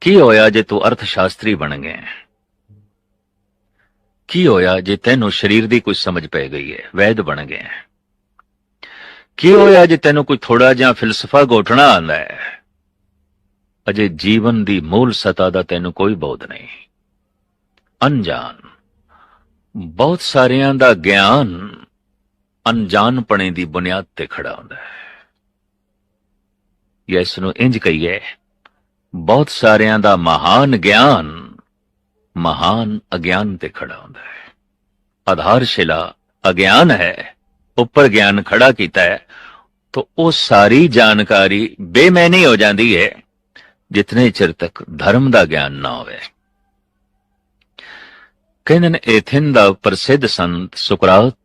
ਕੀ ਹੋਇਆ ਜੇ ਤੂੰ ਅਰਥ ਸ਼ਾਸਤਰੀ ਬਣ ਗਿਆ ਕੀ ਹੋਇਆ ਜੇ ਤੈਨੂੰ ਸਰੀਰ ਦੀ ਕੁਝ ਸਮਝ ਪੈ ਗਈ ਹੈ? ਵੈਦ ਬਣ ਗਿਆ ਕੀ ਹੋਇਆ ਜੇ ਤੈਨੂੰ ਕੋਈ ਥੋੜਾ ਜਿਹਾ ਫਿਲਸਫਾ ਘੋਟਣਾ ਆਂਦਾ ਹੈ? ਅਜੇ ਜੀਵਨ ਦੀ ਮੂਲ ਸਤਾ ਦਾ ਤੈਨੂੰ ਕੋਈ ਬੋਧ ਨਹੀਂ। ਅਣਜਾਣ। ਬਹੁਤ ਸਾਰਿਆਂ ਦਾ ਗਿਆਨ ਅਣਜਾਣਪਣੇ ਦੀ ਬੁਨਿਆਦ ਤੇ ਖੜਾ ਹੁੰਦਾ ਹੈ। ਯੈਸ ਨੂੰ ਇੰਜ ਕਹੀਏ, ਬਹੁਤ ਸਾਰਿਆਂ ਦਾ ਮਹਾਨ ਗਿਆਨ ਮਹਾਨ ਅਗਿਆਨ ਤੇ ਖੜਾ ਹੁੰਦਾ ਹੈ। ਆਧਾਰਸ਼ਿਲਾ ਅਗਿਆਨ ਹੈ, ਉੱਪਰ ਗਿਆਨ ਖੜਾ ਕੀਤਾ ਹੈ, ਤਾਂ ਉਹ ਸਾਰੀ ਜਾਣਕਾਰੀ ਬੇਮੈਨੀ ਹੋ ਜਾਂਦੀ ਹੈ, ਜਿਤਨੇ ਚਿਰ ਤੱਕ ਧਰਮ ਦਾ ਗਿਆਨ ਨਾ ਹੋਵੇ। ਕਹਿੰਦੇ ਨੇ ਦਾ ਪ੍ਰਸਿੱਧ ਸੰਤ ਸੁਕਰਾਤ?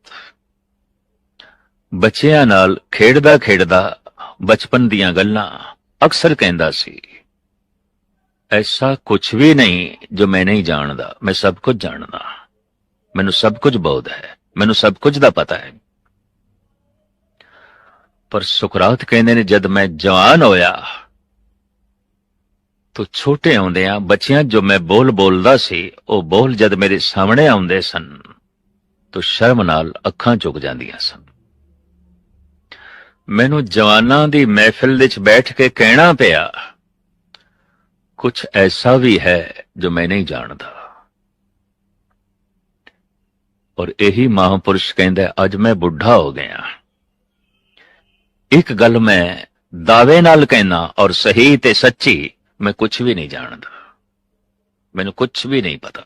ਬੱਚਿਆਂ ਨਾਲ ਖੇਡਦਾ ਖੇਡਦਾ ਬਚਪਨ ਦੀਆਂ ਗੱਲਾਂ ਅਕਸਰ ਕਹਿੰਦਾ ਸੀ। ਐਸਾ ਕੁਝ ਵੀ ਨਹੀਂ ਜੋ ਮੈਂ ਨਹੀਂ ਜਾਣਦਾ, ਮੈਂ ਸਭ ਕੁਝ ਜਾਣਦਾ। ਮੈਨੂੰ ਸਭ ਕੁਝ ਬੋਧ ਹੈ, ਮੈਨੂੰ ਸਭ ਕੁਝ ਦਾ ਪਤਾ ਹੈ। ਪਰ ਸੁਕਰਾਤ ਕਹਿੰਦੇ ਨੇ, ਜਦ ਮੈਂ ਜਵਾਨ ਹੋਇਆ ਤੋ ਛੋਟੇ ਆਉਂਦਿਆਂ ਬੱਚਿਆਂ ਜੋ ਮੈਂ ਬੋਲ ਬੋਲਦਾ ਸੀ, ਉਹ ਬੋਲ ਜਦ ਮੇਰੇ ਸਾਹਮਣੇ ਆਉਂਦੇ ਸਨ, ਤੋ ਸ਼ਰਮ ਨਾਲ ਅੱਖਾਂ ਝੁਕ ਜਾਂਦੀਆਂ ਸਨ। ਮੈਨੂੰ ਜਵਾਨਾਂ ਦੀ ਮਹਿਫਿਲ ਵਿੱਚ ਬੈਠ ਕੇ ਕਹਿਣਾ ਪਿਆ ਕੁਝ ਐਸਾ ਵੀ ਹੈ ਜੋ ਮੈਂ ਨਹੀਂ ਜਾਣਦਾ। ਔਰ ਇਹੀ ਮਹਾਪੁਰਸ਼ ਕਹਿੰਦਾ, ਅੱਜ ਮੈਂ ਬੁੱਢਾ ਹੋ ਗਿਆ। ਇੱਕ ਗੱਲ ਮੈਂ ਦਾਅਵੇ ਨਾਲ ਕਹਿਣਾ ਔਰ ਸਹੀ ਤੇ ਸੱਚੀ ਮੈਂ ਕੁਝ ਵੀ ਨਹੀਂ ਜਾਣਦਾ। ਮੈਨੂੰ ਕੁਝ ਵੀ ਨਹੀਂ ਪਤਾ।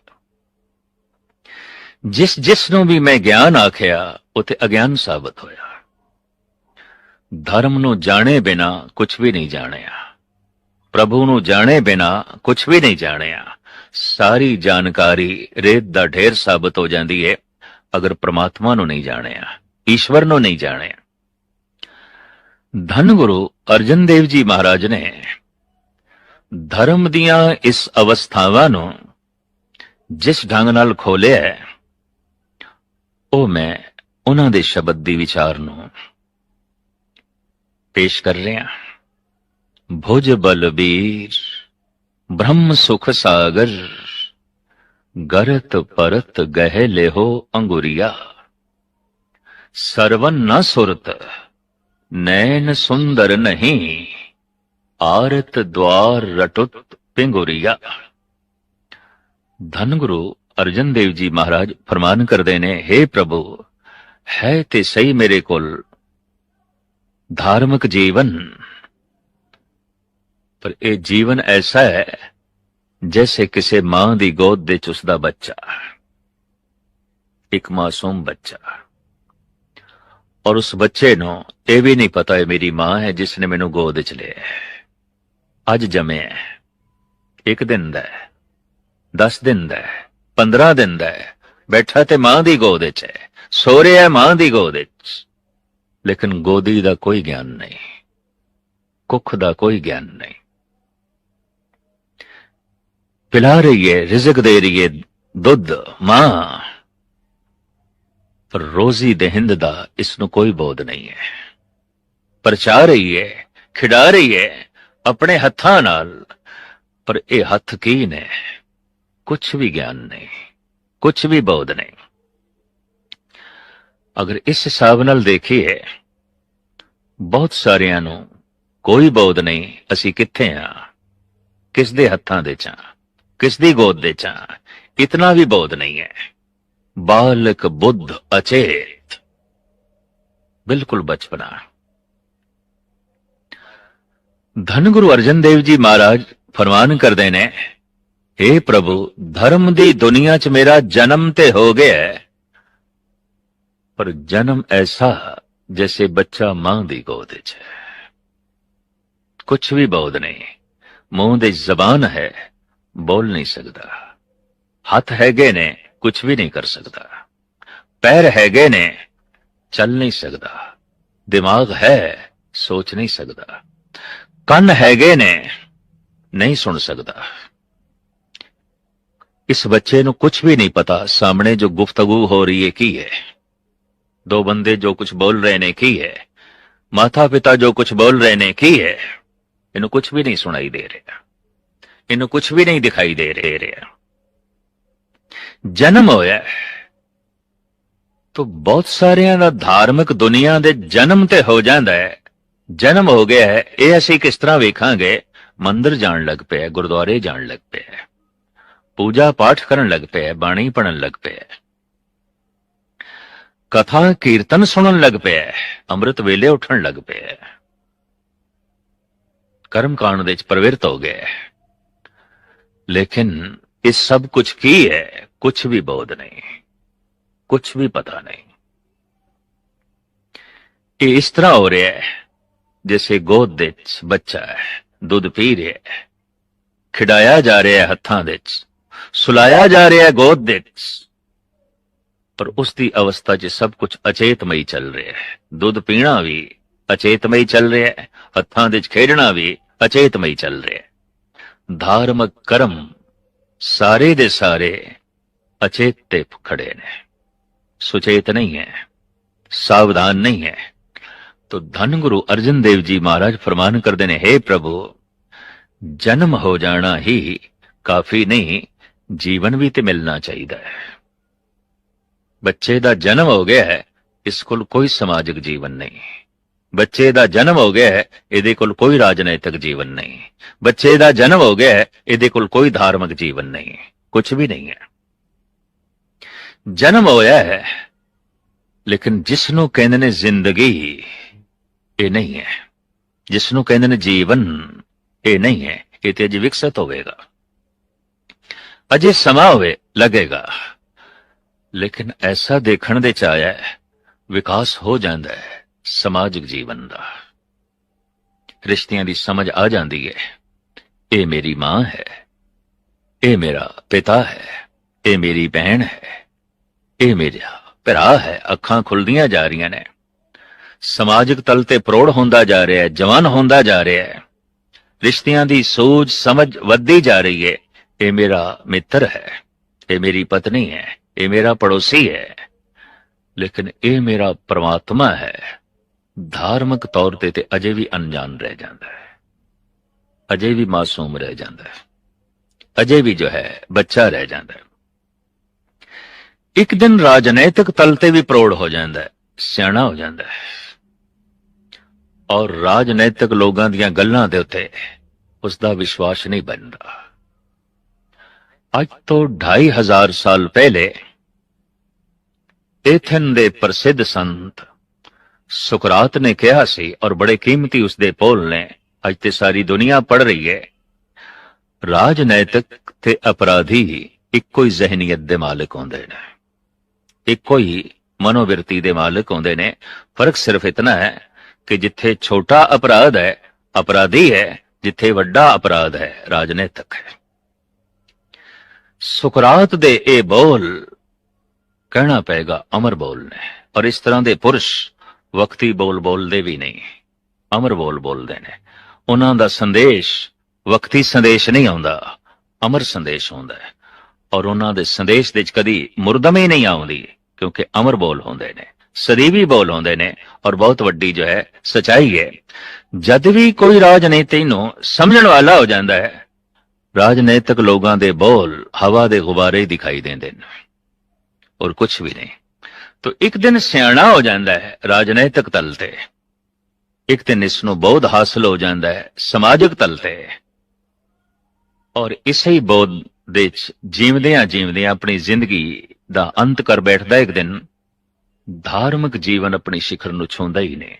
ਜਿਸ ਜਿਸ ਨੂੰ ਵੀ ਮੈਂ ਗਿਆਨ ਆਖਿਆ ਉਤੇ ਅਗਿਆਨ ਸਾਬਤ ਹੋਇਆ। ਧਰਮ ਨੂੰ ਜਾਣੇ ਬਿਨਾ ਕੁਝ ਵੀ ਨਹੀਂ ਜਾਣਿਆ। ਪ੍ਰਭੂ ਨੂੰ ਜਾਣੇ ਬਿਨਾ ਕੁਝ ਵੀ ਨਹੀਂ ਜਾਣਿਆ। ਸਾਰੀ ਜਾਣਕਾਰੀ ਰੇਤ ਦਾ ਢੇਰ ਸਾਬਤ ਹੋ ਜਾਂਦੀ ਹੈ ਅਗਰ ਪ੍ਰਮਾਤਮਾ ਨੂੰ ਨਹੀਂ ਜਾਣਿਆ, ਈਸ਼ਵਰ ਨੂੰ ਨਹੀਂ ਜਾਣਿਆ। ਧੰਨ ਗੁਰੂ ਅਰਜਨ ਦੇਵ ਜੀ ਮਹਾਰਾਜ ਨੇ ਧਰਮ ਦੀਆਂ ਇਸ ਅਵਸਥਾਵਾਂ ਨੂੰ ਜਿਸ ਢੰਗ ਨਾਲ ਖੋਲਿਆ ਉਹ ਮੈਂ ਉਹਨਾਂ ਦੇ ਸ਼ਬਦ ਦੀ ਵਿਚਾਰ ਨੂੰ ਪੇਸ਼ ਕਰ ਰਿਹਾ ਭੁਜ ਬਲਬੀਰ ਬ੍ਰਹਮ ਸੁਖ ਸਾਗਰ, ਗਰਤ ਪਰਤ ਗਹਿ ਲਿਹੋ ਅੰਗੁਰੀਆ। ਸਰਵਨ ਨ ਸੁਰਤ, ਨੈਣ ਸੁੰਦਰ ਨਹੀਂ। ਆਰਤ ਦਵਾਰ ਰਟੁਤ ਪਿੰਗੁਰੀਆ। ਧੰਨ ਗੁਰੂ ਅਰਜਨ ਦੇਵ ਜੀ ਮਹਾਰਾਜ ਫਰਮਾਨ ਕਰਦੇ ਨੇ हे ਪ੍ਰਭੂ, ਹੈ ਤੇ ਸਹੀ ਮੇਰੇ ਕੋਲ ਧਾਰਮਿਕ ਜੀਵਨ। ਪਰ ਇਹ ਜੀਵਨ ਐਸਾ ਹੈ ਜੈਸੇ ਕਿਸੇ ਮਾਂ ਦੀ ਗੋਦ ਦੇ ਚ ਉਸਦਾ ਬੱਚਾ, ਇੱਕ ਮਾਸੂਮ ਬੱਚਾ। ਔਰ ਉਸ ਬੱਚੇ ਨੂੰ ਇਹ ਵੀ ਨਹੀਂ ਪਤਾ ਹੈ ਮੇਰੀ ਮਾਂ ਹੈ ਜਿਸ ਨੇ ਮੈਨੂੰ ਗੋਦ ਚ ਲਿਆ ਹੈ। ਅੱਜ ਜੰਮਿਆ ਹੈ। ਇੱਕ ਦਿਨ ਦਾ ਹੈ 10 ਦਿਨ ਦਾ ਹੈ 15 ਦਿਨ ਦਾ ਹੈ ਬੈਠਾ ਤੇ ਮਾਂ ਦੀ ਗੋਦ ਵਿੱਚ ਹੈ ਸੋ ਰਿਹਾ ਹੈ ਮਾਂ ਦੀ ਗੋਦ ਵਿੱਚ। ਲੇਕਿਨ ਗੋਦੀ ਦਾ ਕੋਈ ਗਿਆਨ ਨਹੀਂ, ਕੁੱਖ ਦਾ ਕੋਈ ਗਿਆਨ ਨਹੀਂ। ਪਿਲਾ ਰਹੀ ਹੈ ਰਿਜ਼ਕ ਦੇ ਰਹੀ ਹੈ ਦੁੱਧ, ਮਾਂ। ਪਰ ਰੋਜ਼ੀ ਦਹਿੰਦ ਦਾ ਇਸ ਨੂੰ ਕੋਈ ਬੋਧ ਨਹੀਂ ਹੈ ਪਰਚਾ ਰਹੀ ਹੈ ਖਿਡਾ ਰਹੀ ਹੈ ਆਪਣੇ ਹੱਥਾਂ ਨਾਲ, ਪਰ ਇਹ ਹੱਥ ਕੀ ਨੇ? ਕੁਝ ਵੀ ਗਿਆਨ ਨਹੀਂ ਕੁਝ ਵੀ ਬੋਧ ਨਹੀਂ। ਅਗਰ ਇਸ ਹਿਸਾਬ ਨਾਲ ਦੇਖੀਏ, ਬਹੁਤ ਸਾਰਿਆਂ ਨੂੰ ਕੋਈ ਬੋਧ ਨਹੀਂ, ਅਸੀਂ ਕਿੱਥੇ ਆ? ਕਿਸ ਦੇ ਹੱਥਾਂ ਦੇ ਚਾਂ? ਕਿਸ ਦੀ ਗੋਦ ਦੇ ਚਾਂ? ਇਤਨਾ ਵੀ ਬੋਧ ਨਹੀਂ ਹੈ। ਬਾਲਕ ਬੁੱਧ ਅਚੇਤ। ਬਿਲਕੁਲ ਬਚਪਨਾ। ਧੰਨ ਗੁਰੂ ਅਰਜਨ ਦੇਵ ਜੀ ਮਹਾਰਾਜ ਫਰਮਾਨ ਕਰਦੇ ਨੇ हे ਪ੍ਰਭੂ, ਧਰਮ ਦੀ ਦੁਨੀਆ 'ਚ ਮੇਰਾ ਜਨਮ ਤੇ ਹੋ ਗਿਆ ਪਰ ਜਨਮ ਐਸਾ ਜੈਸੇ ਬੱਚਾ ਮਾਂ ਦੀ ਗੋਦ 'ਚ ਹੈ। ਕੁਝ ਵੀ ਬੋਧ ਨਹੀਂ, ਮੂੰਹ ਦੀ ਜ਼ਬਾਨ ਹੈ, ਬੋਲ ਨਹੀਂ ਸਕਦਾ। ਹੱਥ ਹੈਗੇ ਨੇ ਕੁਝ ਵੀ ਨਹੀਂ ਕਰ ਸਕਦਾ। ਪੈਰ ਹੈਗੇ ਨੇ, ਚੱਲ ਨਹੀਂ ਸਕਦਾ। ਦਿਮਾਗ ਹੈ, ਸੋਚ ਨਹੀਂ ਸਕਦਾ। ਕੰਨ ਹੈਗੇ ਨੇ, ਨਹੀਂ ਸੁਣ ਸਕਦਾ। ਇਸ ਬੱਚੇ ਨੂੰ ਕੁਝ ਵੀ ਨਹੀਂ ਪਤਾ, ਸਾਹਮਣੇ ਜੋ ਗੁਫ਼ਤਗੂ ਹੋ ਰਹੀ ਹੈ, ਕੀ ਹੈ? ਦੋ ਬੰਦੇ ਜੋ ਕੁਝ ਬੋਲ ਰਹੇ ਨੇ, ਕੀ ਹੈ? ਮਾਤਾ ਪਿਤਾ ਜੋ ਕੁਝ ਬੋਲ ਰਹੇ ਨੇ, ਕੀ ਹੈ? ਇਹਨੂੰ ਕੁਝ ਵੀ ਨਹੀਂ ਸੁਣਾਈ ਦੇ ਰਿਹਾ। ਇਹਨੂੰ ਕੁਝ ਵੀ ਨਹੀਂ ਦਿਖਾਈ ਦੇ ਰਿਹਾ ਜਨਮ ਹੋਇਆ ਤੋ ਬਹੁਤ ਸਾਰਿਆਂ ਦਾ ਧਾਰਮਿਕ ਦੁਨੀਆ ਦੇ ਜਨਮ ਤੇ ਹੋ ਜਾਂਦਾ ਹੈ। ਜਨਮ ਹੋ ਗਿਆ ਹੈ ਇਹ ਅਸੀਂ ਕਿਸ ਤਰ੍ਹਾਂ ਵੇਖਾਂਗੇ ਮੰਦਿਰ ਜਾਣ ਲੱਗ ਪਿਆ ਗੁਰਦੁਆਰੇ ਜਾਣ ਲੱਗ ਪਿਆ ਪੂਜਾ ਪਾਠ ਕਰਨ ਲੱਗ ਪਿਆ ਬਾਣੀ ਪੜਨ ਲੱਗ ਪਿਆ ਕਥਾ ਕੀਰਤਨ ਸੁਣਨ ਲੱਗ ਪਿਆ ਅੰਮ੍ਰਿਤ ਵੇਲੇ ਉੱਠਣ ਲੱਗ ਪਿਆ ਕਰਮ ਕਾਂਡ ਦੇ ਵਿੱਚ ਪ੍ਰਵਿਰਤ ਹੋ ਗਿਆ ਲੇਕਿਨ ਇਹ ਸਭ ਕੁਝ ਕੀ ਹੈ ਕੁਝ ਵੀ ਬੋਧ ਨਹੀਂ ਕੁਝ ਵੀ ਪਤਾ ਨਹੀਂ ਇਹ ਇਸ ਤਰ੍ਹਾਂ ਹੋ ਰਿਹਾ ਹੈ ਜਿਵੇਂ ਗੋਦ ਦੇ ਵਿੱਚ ਬੱਚਾ ਹੈ, ਦੁੱਧ ਪੀ ਰਿਹਾ ਹੈ। ਖਿਡਾਇਆ ਜਾ ਰਿਹਾ ਹੈ ਹੱਥਾਂ ਦੇ ਵਿੱਚ, ਸੁਲਾਇਆ ਜਾ ਰਿਹਾ ਹੈ ਗੋਦ ਦੇ ਵਿੱਚ। ਪਰ ਉਸ ਦੀ ਅਵਸਥਾ 'ਚ ਸਭ ਕੁਝ ਅਚੇਤਮਈ ਚੱਲ ਰਿਹਾ ਹੈ। ਦੁੱਧ ਪੀਣਾ ਵੀ ਅਚੇਤਮਈ ਚੱਲ ਰਿਹਾ ਹੈ, ਹੱਥਾਂ ਦੇ ਵਿੱਚ ਖੇਡਣਾ ਵੀ ਅਚੇਤਮਈ ਚੱਲ ਰਿਹਾ ਹੈ। ਧਾਰਮਿਕ ਕਰਮ ਸਾਰੇ ਦੇ ਸਾਰੇ ਅਚੇਤ ਤੇ ਖੜੇ ਨੇ। ਸੁਚੇਤ ਨਹੀਂ ਹੈ, ਸਾਵਧਾਨ ਨਹੀਂ ਹੈ। ਤੋ ਧੰਨ ਗੁਰੂ ਅਰਜਨ ਦੇਵ ਜੀ ਮਹਾਰਾਜ ਫਰਮਾਨ ਕਰਦੇ ਨੇ हे ਪ੍ਰਭੂ, ਜਨਮ ਹੋ ਜਾਣਾ ਹੀ ਕਾਫੀ ਨਹੀਂ, ਜੀਵਨ ਵੀ ਤੇ ਮਿਲਣਾ ਚਾਹੀਦਾ ਹੈ। ਬੱਚੇ ਦਾ ਜਨਮ ਹੋ ਗਿਆ ਹੈ, ਇਸ ਕੋਲ ਕੋਈ ਸਮਾਜਿਕ ਜੀਵਨ ਨਹੀਂ। ਬੱਚੇ ਦਾ ਜਨਮ ਹੋ ਗਿਆ ਹੈ, ਇਹਦੇ ਕੋਲ ਕੋਈ ਰਾਜਨੀਤਿਕ ਜੀਵਨ ਨਹੀਂ। ਬੱਚੇ ਦਾ ਜਨਮ ਹੋ ਗਿਆ ਹੈ, ਇਹਦੇ ਕੋਲ ਕੋਈ ਧਾਰਮਿਕ ਜੀਵਨ ਨਹੀਂ ਕੁਝ ਵੀ ਨਹੀਂ ਹੈ। ਜਨਮ ਹੋਇਆ ਹੈ, ਲੇਕਿਨ ਜਿਸ ਨੂੰ ਕਹਿੰਦੇ ਨੇ ਜ਼ਿੰਦਗੀ ਇਹ ਨਹੀਂ ਹੈ। ਜਿਸ ਨੂੰ ਕਹਿੰਦੇ ਨੇ ਜੀਵਨ, ਇਹ ਨਹੀਂ ਹੈ ਇਹ ਤੇ ਅਜੇ ਵਿਕਸਿਤ ਹੋਵੇਗਾ। ਅਜੇ ਸਮਾਂ ਹੋਵੇ, ਲੱਗੇਗਾ। ਲੇਕਿਨ ਐਸਾ ਦੇਖਣ ਦੇ ਚ ਆਇਆ ਵਿਕਾਸ ਹੋ ਜਾਂਦਾ ਹੈ ਸਮਾਜਿਕ ਜੀਵਨ ਦਾ। ਰਿਸ਼ਤਿਆਂ ਦੀ ਸਮਝ ਆ ਜਾਂਦੀ ਹੈ, ਇਹ ਮੇਰੀ ਮਾਂ ਹੈ, ਇਹ ਮੇਰਾ ਪਿਤਾ ਹੈ, ਇਹ ਮੇਰੀ ਭੈਣ ਹੈ, ਇਹ ਮੇਰਾ ਭਰਾ ਹੈ, ਅੱਖਾਂ ਖੁੱਲਦੀਆਂ ਜਾ ਰਹੀਆਂ ਨੇ। ਸਮਾਜਿਕ ਤਲ ਤੇ ਪ੍ਰੋੜ ਹੁੰਦਾ ਜਾ ਰਿਹਾ ਹੈ, ਜਵਾਨ ਹੁੰਦਾ ਜਾ ਰਿਹਾ ਹੈ। ਰਿਸ਼ਤਿਆਂ ਦੀ ਸੋਚ ਸਮਝ ਵੱਧਦੀ ਜਾ ਰਹੀ ਹੈ। ਇਹ ਮੇਰਾ ਮਿੱਤਰ ਹੈ, ਇਹ ਮੇਰੀ ਪਤਨੀ ਹੈ, ਇਹ ਮੇਰਾ ਪੜੋਸੀ ਹੈ। ਲੇਕਿਨ ਇਹ ਮੇਰਾ ਪ੍ਰਮਾਤਮਾ ਹੈ। ਧਾਰਮਿਕ ਤੌਰ ਤੇ ਤੇ ਅਜੇ ਵੀ ਅਣਜਾਣ ਰਹਿ ਜਾਂਦਾ ਹੈ। ਅਜੇ ਵੀ ਮਾਸੂਮ ਰਹਿ ਜਾਂਦਾ ਹੈ। ਅਜੇ ਵੀ ਜੋ ਹੈ, ਬੱਚਾ ਰਹਿ ਜਾਂਦਾ ਹੈ। ਇੱਕ ਦਿਨ ਰਾਜਨੈਤਿਕ ਤਲ ਤੇ ਵੀ ਪ੍ਰੋੜ ਹੋ ਜਾਂਦਾ ਹੈ, ਸਿਆਣਾ ਹੋ ਜਾਂਦਾ ਹੈ। ਔਰ ਰਾਜਨੈਤਿਕ ਲੋਕਾਂ ਦੀਆਂ ਗੱਲਾਂ ਦੇ ਉੱਤੇ ਉਸ ਦਾ ਵਿਸ਼ਵਾਸ ਨਹੀਂ ਬਣਦਾ। ਅੱਜ ਤੋਂ 2500 ਸਾਲ ਪਹਿਲੇ ਏਥਨ ਦੇ ਪ੍ਰਸਿੱਧ ਸੰਤ ਸੁਕਰਾਤ ਨੇ ਕਿਹਾ ਸੀ ਔਰ ਬੜੇ ਕੀਮਤੀ ਉਸ ਦੇ ਪੋਲ ਨੇ, ਅੱਜ ਤੇ ਸਾਰੀ ਦੁਨੀਆ ਪੜ ਰਹੀ ਹੈ, ਰਾਜਨੈਤਿਕ ਤੇ ਅਪਰਾਧੀ ਇੱਕੋ ਹੀ ਜ਼ਹਿਨੀਅਤ ਦੇ ਮਾਲਕ ਹੁੰਦੇ ਨੇ। ਇੱਕੋ ਹੀ ਮਨੋਵਿਰਤੀ ਦੇ ਮਾਲਕ ਹੁੰਦੇ ਨੇ। ਫ਼ਰਕ ਸਿਰਫ ਇਤਨਾ ਹੈ ਕਿ ਜਿੱਥੇ ਛੋਟਾ ਅਪਰਾਧ ਹੈ, ਅਪਰਾਧੀ ਹੈ, ਜਿੱਥੇ ਵੱਡਾ ਅਪਰਾਧ ਹੈ, ਰਾਜਨੀਤਿਕ ਹੈ। ਸੁਕਰਾਤ ਦੇ ਇਹ ਬੋਲ ਕਹਿਣਾ ਪਏਗਾ, ਅਮਰ ਬੋਲ ਨੇ। ਔਰ ਇਸ ਤਰ੍ਹਾਂ ਦੇ ਪੁਰਸ਼ ਵਕਤੀ ਬੋਲ ਬੋਲਦੇ ਵੀ ਨਹੀਂ। ਅਮਰ ਬੋਲ ਬੋਲਦੇ ਨੇ। ਉਹਨਾਂ ਦਾ ਸੰਦੇਸ਼, ਵਕਤੀ ਸੰਦੇਸ਼ ਨਹੀਂ ਆਉਂਦਾ, ਅਮਰ ਸੰਦੇਸ਼ ਆਉਂਦਾ ਹੈ। ਔਰ ਉਹਨਾਂ ਦੇ ਸੰਦੇਸ਼ ਦੇ ਵਿੱਚ ਕਦੀ ਮੁਰਦਮੇ ਨਹੀਂ ਆਉਂਦੀ, ਕਿਉਂਕਿ ਅਮਰ ਬੋਲ ਹੁੰਦੇ ਨੇ। ਸਦੀਵੀ ਬੋਲ ਹੁੰਦੇ ਨੇ ਔਰ ਬਹੁਤ ਵੱਡੀ ਜੋ ਹੈ ਸਚਾਈ ਹੈ। ਜਦ ਵੀ ਕੋਈ ਰਾਜਨੀਤੀ ਨੂੰ ਸਮਝਣ ਵਾਲਾ ਹੋ ਜਾਂਦਾ ਹੈ, ਰਾਜਨੀਤਿਕ ਲੋਕਾਂ ਦੇ ਬੋਲ ਹਵਾ ਦੇ ਗੁਬਾਰੇ ਦਿਖਾਈ ਦਿੰਦੇ ਨੇ ਔਰ ਕੁਝ ਵੀ ਨਹੀਂ। ਤੋ ਇੱਕ ਦਿਨ ਸਿਆਣਾ ਹੋ ਜਾਂਦਾ ਹੈ ਰਾਜਨੀਤਿਕ ਤਲ ਤੇ। ਇੱਕ ਦਿਨ ਇਸ ਨੂੰ ਬੋਧ ਹਾਸਲ ਹੋ ਜਾਂਦਾ ਹੈ ਸਮਾਜਿਕ ਤਲ ਤੇ। ਔਰ ਇਸੇ ਹੀ ਬੋਧ ਦੇ ਵਿੱਚ ਜੀਵਦਿਆਂ ਜੀਵਦਿਆਂ ਆਪਣੀ ਜ਼ਿੰਦਗੀ ਦਾ ਅੰਤ ਕਰ ਬੈਠਦਾ ਇੱਕ ਦਿਨ। ਧਾਰਮਿਕ ਜੀਵਨ ਆਪਣੀ ਸਿਖਰ ਨੂੰ ਛੂੰਹਦਾ ਹੀ ਨਹੀਂ।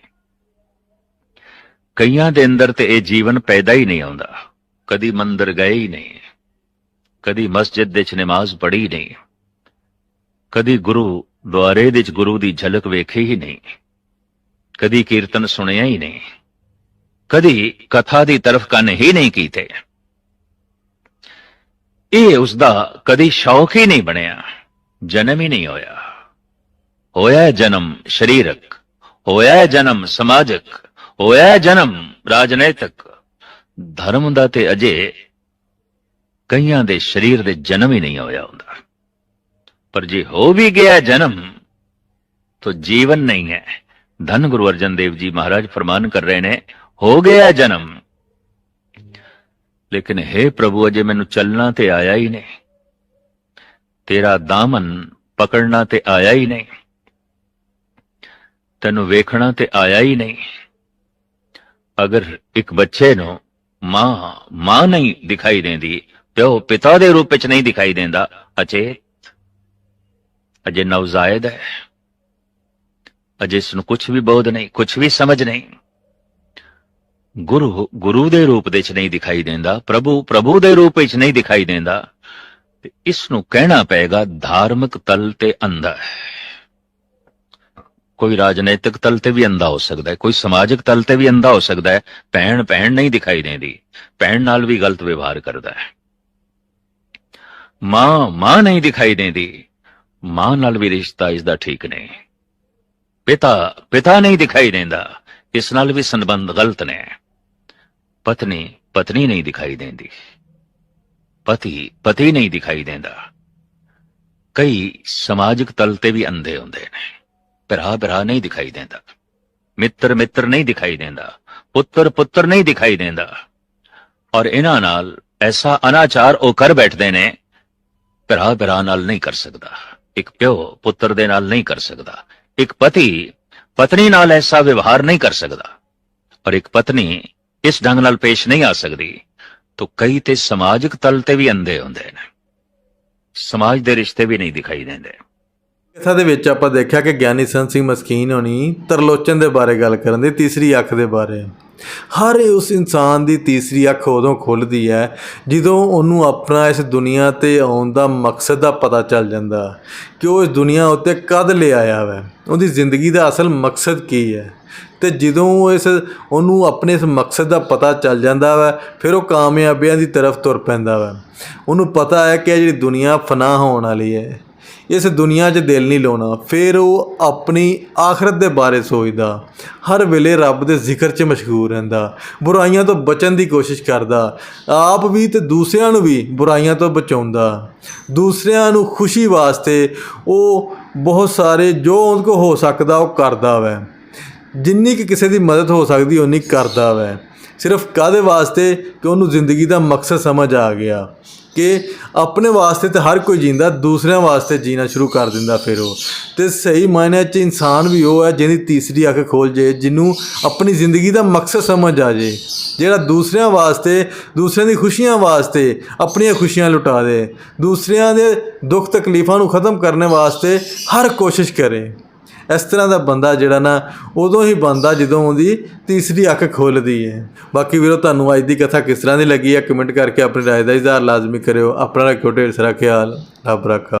ਕਈਆਂ ਦੇ ਅੰਦਰ ਤੇ ਇਹ ਜੀਵਨ ਪੈਦਾ ਹੀ ਨਹੀਂ ਆਉਂਦਾ। ਕਦੀ ਮੰਦਰ ਗਏ ਹੀ ਨਹੀਂ। ਕਦੀ ਮਸਜਿਦ ਦੇ ਚ ਨਮਾਜ਼ ਪੜ੍ਹੀ ਨਹੀਂ। ਕਦੀ ਗੁਰੂ ਦੁਆਰੇ ਦੇ ਚ ਗੁਰੂ ਦੀ ਝਲਕ ਵੇਖੀ ਹੀ ਨਹੀਂ। ਕਦੀ ਕੀਰਤਨ ਸੁਣਿਆ ਹੀ ਨਹੀਂ। ਕਦੀ ਕਥਾ ਦੀ ਤਰਫ ਕੰਨ ਹੀ ਨਹੀਂ ਕੀਤੇ। ਇਹ ਉਸ ਦਾ ਕਦੀ ਸ਼ੌਕ ਹੀ ਨਹੀਂ ਬਣਿਆ। ਜਨਮ ਹੀ ਨਹੀਂ ਹੋਇਆ। ਹੋਇਆ ਜਨਮ ਸਰੀਰਕ, ਹੋਇਆ ਜਨਮ ਸਮਾਜਿਕ, ਹੋਇਆ ਜਨਮ ਰਾਜਨੀਤਿਕ। ਧਰਮ ਦਾ ਤੇ ਅਜੇ ਕਈਆਂ ਦੇ ਸਰੀਰ ਦੇ ਜਨਮ ਹੀ ਨਹੀਂ ਹੋਇਆ ਹੁੰਦਾ। ਪਰ ਜੇ ਹੋ ਵੀ ਗਿਆ ਜਨਮ, ਤਾਂ ਜੀਵਨ ਨਹੀਂ ਹੈ। ਧੰਨ ਗੁਰੂ ਅਰਜਨ ਦੇਵ ਜੀ ਮਹਾਰਾਜ ਫਰਮਾਨ ਕਰ ਰਹੇ ਨੇ, ਹੋ ਗਿਆ ਜਨਮ। ਲੇਕਿਨ हे ਪ੍ਰਭੂ, ਅਜੇ ਮੈਨੂੰ ਚੱਲਣਾ ਤੇ ਆਇਆ ਹੀ ਨਹੀਂ। ਤੇਰਾ ਦਾਮਨ ਪਕੜਨਾ ਤੇ ਆਇਆ ਹੀ ਨਹੀਂ। ਤੈਨੂੰ ਵੇਖਣਾ ਤੇ ਆਇਆ ਹੀ ਨਹੀਂ। ਅਗਰ ਇੱਕ ਬੱਚੇ ਨੂੰ ਮਾਂ ਮਾਂ ਨਹੀਂ ਦਿਖਾਈ ਦਿੰਦੀ ਪਿਓ ਪਿਤਾ ਦੇ ਰੂਪ ਵਿੱਚ ਨਹੀਂ ਦਿਖਾਈ ਦਿੰਦਾ ਅਚੇਤ ਅਜੇ ਨਵਜ਼ਾਇਦ ਹੈ। ਅਜੇ ਇਸ ਨੂੰ ਕੁਝ ਵੀ ਬੋਧ ਨਹੀਂ ਕੁਝ ਵੀ ਸਮਝ ਨਹੀਂ। ਗੁਰੂ ਗੁਰੂ ਦੇ ਰੂਪ ਵਿੱਚ ਨਹੀਂ ਦਿਖਾਈ ਦਿੰਦਾ, ਪ੍ਰਭੂ ਪ੍ਰਭੂ ਦੇ ਰੂਪ ਵਿੱਚ ਨਹੀਂ ਦਿਖਾਈ ਦਿੰਦਾ। ਤੇ ਇਸ ਨੂੰ ਕਹਿਣਾ ਪਏਗਾ ਧਾਰਮਿਕ ਤਲ ਤੇ ਅੰਦਰ ਹੈ। ਕੋਈ ਰਾਜਨੀਤਿਕ ਤਲ ਤੇ ਵੀ ਅੰਧਾ ਹੋ ਸਕਦਾ ਹੈ, ਕੋਈ ਸਮਾਜਿਕ ਤਲ ਤੇ ਵੀ ਅੰਧਾ ਹੋ ਸਕਦਾ ਹੈ, ਭੈਣ ਭੈਣ ਨਹੀਂ ਦਿਖਾਈ ਦਿੰਦੀ, ਭੈਣ ਨਾਲ ਵੀ ਗਲਤ ਵਿਵਹਾਰ ਕਰਦਾ ਹੈ। ਮਾਂ ਮਾਂ ਨਹੀਂ ਦਿਖਾਈ ਦਿੰਦੀ, ਮਾਂ ਨਾਲ ਵੀ ਰਿਸ਼ਤਾ ਇਸ ਦਾ ਠੀਕ ਨਹੀਂ। ਪਿਤਾ ਪਿਤਾ ਨਹੀਂ ਦਿਖਾਈ ਦਿੰਦਾ, ਇਸ ਨਾਲ ਵੀ ਸੰਬੰਧ ਗਲਤ ਨੇ। ਪਤਨੀ ਪਤਨੀ ਨਹੀਂ ਦਿਖਾਈ ਦਿੰਦੀ। ਪਤੀ ਪਤੀ ਨਹੀਂ ਦਿਖਾਈ ਦਿੰਦਾ। ਕਈ ਸਮਾਜਿਕ ਤਲ ਤੇ ਵੀ ਅੰਧੇ ਹੁੰਦੇ ਨੇ। ਭਰਾ ਭਰਾ ਨਹੀਂ ਦਿਖਾਈ ਦਿੰਦਾ। ਮਿੱਤਰ ਮਿੱਤਰ ਨਹੀਂ ਦਿਖਾਈ ਦਿੰਦਾ। ਪੁੱਤਰ ਪੁੱਤਰ ਨਹੀਂ ਦਿਖਾਈ ਦਿੰਦਾ। ਔਰ ਇਹਨਾਂ ਨਾਲ ਐਸਾ ਅਨਾਚਾਰ ਉਹ ਕਰ ਬੈਠਦੇ ਨੇ, ਭਰਾ ਭਰਾ ਨਾਲ ਨਹੀਂ ਕਰ ਸਕਦਾ। ਇੱਕ ਪਿਓ ਪੁੱਤਰ ਦੇ ਨਾਲ ਨਹੀਂ ਕਰ ਸਕਦਾ। ਇੱਕ ਪਤੀ ਪਤਨੀ ਨਾਲ ਐਸਾ ਵਿਵਹਾਰ ਨਹੀਂ ਕਰ ਸਕਦਾ। ਔਰ ਇੱਕ ਪਤਨੀ ਇਸ ਢੰਗ ਨਾਲ ਪੇਸ਼ ਨਹੀਂ ਆ ਸਕਦੀ। ਤਾਂ ਕਈ ਤੇ ਸਮਾਜਿਕ ਤਲ ਤੇ ਵੀ ਅੰਦੇ ਹੁੰਦੇ ਨੇ। ਸਮਾਜ ਦੇ ਰਿਸ਼ਤੇ ਵੀ ਨਹੀਂ ਦਿਖਾਈ ਦਿੰਦੇ। ਕਥਾ ਦੇ ਵਿੱਚ ਆਪਾਂ ਦੇਖਿਆ ਕਿ ਗਿਆਨੀ ਸੰਤ ਸਿੰਘ ਮਸਕੀਨ ਹੋਣੀ ਤਰਲੋਚਨ ਦੇ ਬਾਰੇ ਗੱਲ ਕਰਨ ਦੀ ਤੀਸਰੀ ਅੱਖ ਦੇ ਬਾਰੇ ਹਰ ਉਸ ਇਨਸਾਨ ਦੀ ਤੀਸਰੀ ਅੱਖ ਉਦੋਂ ਖੁੱਲਦੀ ਹੈ ਜਦੋਂ ਉਹਨੂੰ ਆਪਣਾ ਇਸ ਦੁਨੀਆ ਤੇ ਆਉਣ ਦਾ ਮਕਸਦ ਦਾ ਪਤਾ ਚੱਲ ਜਾਂਦਾ ਕਿ ਉਹ ਇਸ ਦੁਨੀਆ ਉੱਤੇ ਕਦ ਲੈ ਆਇਆ ਹੈ ਉਹਦੀ ਜ਼ਿੰਦਗੀ ਦਾ ਅਸਲ ਮਕਸਦ ਕੀ ਹੈ? ਤੇ ਜਦੋਂ ਉਹ ਇਸ ਉਹਨੂੰ ਆਪਣੇ ਇਸ ਮਕਸਦ ਦਾ ਪਤਾ ਚੱਲ ਜਾਂਦਾ ਵਾ, ਫਿਰ ਉਹ ਕਾਮਯਾਬੀਆਂ ਦੀ ਤਰਫ ਤੁਰ ਪੈਂਦਾ ਵਾ। ਉਹਨੂੰ ਪਤਾ ਹੈ ਕਿ ਇਹ ਜਿਹੜੀ ਦੁਨੀਆ ਫਨਾ ਹੋਣ ਵਾਲੀ ਹੈ ਇਸ ਦੁਨੀਆ 'ਚ ਦਿਲ ਨਹੀਂ ਲਾਉਣਾ, ਫਿਰ ਉਹ ਆਪਣੀ ਆਖਰਤ ਦੇ ਬਾਰੇ ਸੋਚਦਾ। ਹਰ ਵੇਲੇ ਰੱਬ ਦੇ ਜ਼ਿਕਰ 'ਚ ਮਸ਼ਗੂਲ ਰਹਿੰਦਾ। ਬੁਰਾਈਆਂ ਤੋਂ ਬਚਣ ਦੀ ਕੋਸ਼ਿਸ਼ ਕਰਦਾ। ਆਪ ਵੀ ਤੇ ਦੂਸਰਿਆਂ ਨੂੰ ਵੀ ਬੁਰਾਈਆਂ ਤੋਂ ਬਚਾਉਂਦਾ। ਦੂਸਰਿਆਂ ਨੂੰ ਖੁਸ਼ੀ ਵਾਸਤੇ ਉਹ ਬਹੁਤ ਸਾਰੇ ਜੋ ਉਹਦੇ ਕੋਲ ਹੋ ਸਕਦਾ ਉਹ ਕਰਦਾ ਵੈ। ਜਿੰਨੀ ਕਿ ਕਿਸੇ ਦੀ ਮਦਦ ਹੋ ਸਕਦੀ, ਓਨੀ ਕਰਦਾ ਵੈ। ਸਿਰਫ ਕਾਦੇ ਵਾਸਤੇ? ਕਿ ਉਹਨੂੰ ਜ਼ਿੰਦਗੀ ਦਾ ਮਕਸਦ ਸਮਝ ਆ ਗਿਆ। ਕਿ ਆਪਣੇ ਵਾਸਤੇ ਤੇ ਹਰ ਕੋਈ ਜੀਂਦਾ, ਦੂਸਰਿਆਂ ਵਾਸਤੇ ਜੀਣਾ ਸ਼ੁਰੂ ਕਰ ਦਿੰਦਾ ਫਿਰ ਉਹ। ਤੇ ਸਹੀ ਮਾਇਨੇ 'ਚ ਇਨਸਾਨ ਵੀ ਉਹ ਹੈ ਜਿਹਦੀ ਤੀਸਰੀ ਅੱਖ ਖੋਲ ਜੇ, ਜਿਹਨੂੰ ਆਪਣੀ ਜ਼ਿੰਦਗੀ ਦਾ ਮਕਸਦ ਸਮਝ ਆ ਜੇ, ਜਿਹੜਾ ਦੂਸਰਿਆਂ ਵਾਸਤੇ, ਦੂਸਰਿਆਂ ਦੀ ਖੁਸ਼ੀਆਂ ਵਾਸਤੇ ਆਪਣੀਆਂ ਖੁਸ਼ੀਆਂ ਲੁਟਾ ਦੇ, ਦੂਸਰਿਆਂ ਦੇ ਦੁੱਖ ਤਕਲੀਫਾਂ ਨੂੰ ਖਤਮ ਕਰਨ ਵਾਸਤੇ ਹਰ ਕੋਸ਼ਿਸ਼ ਕਰੇ। ਇਸ ਤਰ੍ਹਾਂ ਦਾ ਬੰਦਾ ਜਿਹੜਾ ਨਾ ਉਦੋਂ ਹੀ ਬੰਦਾ ਜਦੋਂ ਉਹਦੀ ਤੀਸਰੀ ਅੱਖ ਖੁੱਲਦੀ ਹੈ ਬਾਕੀ ਵੀਰੋ, ਤੁਹਾਨੂੰ ਅੱਜ ਦੀ ਕਥਾ ਕਿਸ ਤਰ੍ਹਾਂ ਦੀ ਲੱਗੀ ਹੈ ਕਮੈਂਟ ਕਰਕੇ ਆਪਣੀ ਰਾਏ ਦਾ ਇਜ਼ਹਾਰ ਲਾਜ਼ਮੀ ਕਰਿਓ। ਆਪਣਾ ਰੱਖਿਓ ਢੇਰ ਸਾਰਾ ਖਿਆਲ। ਰੱਬ ਰੱਖਾ।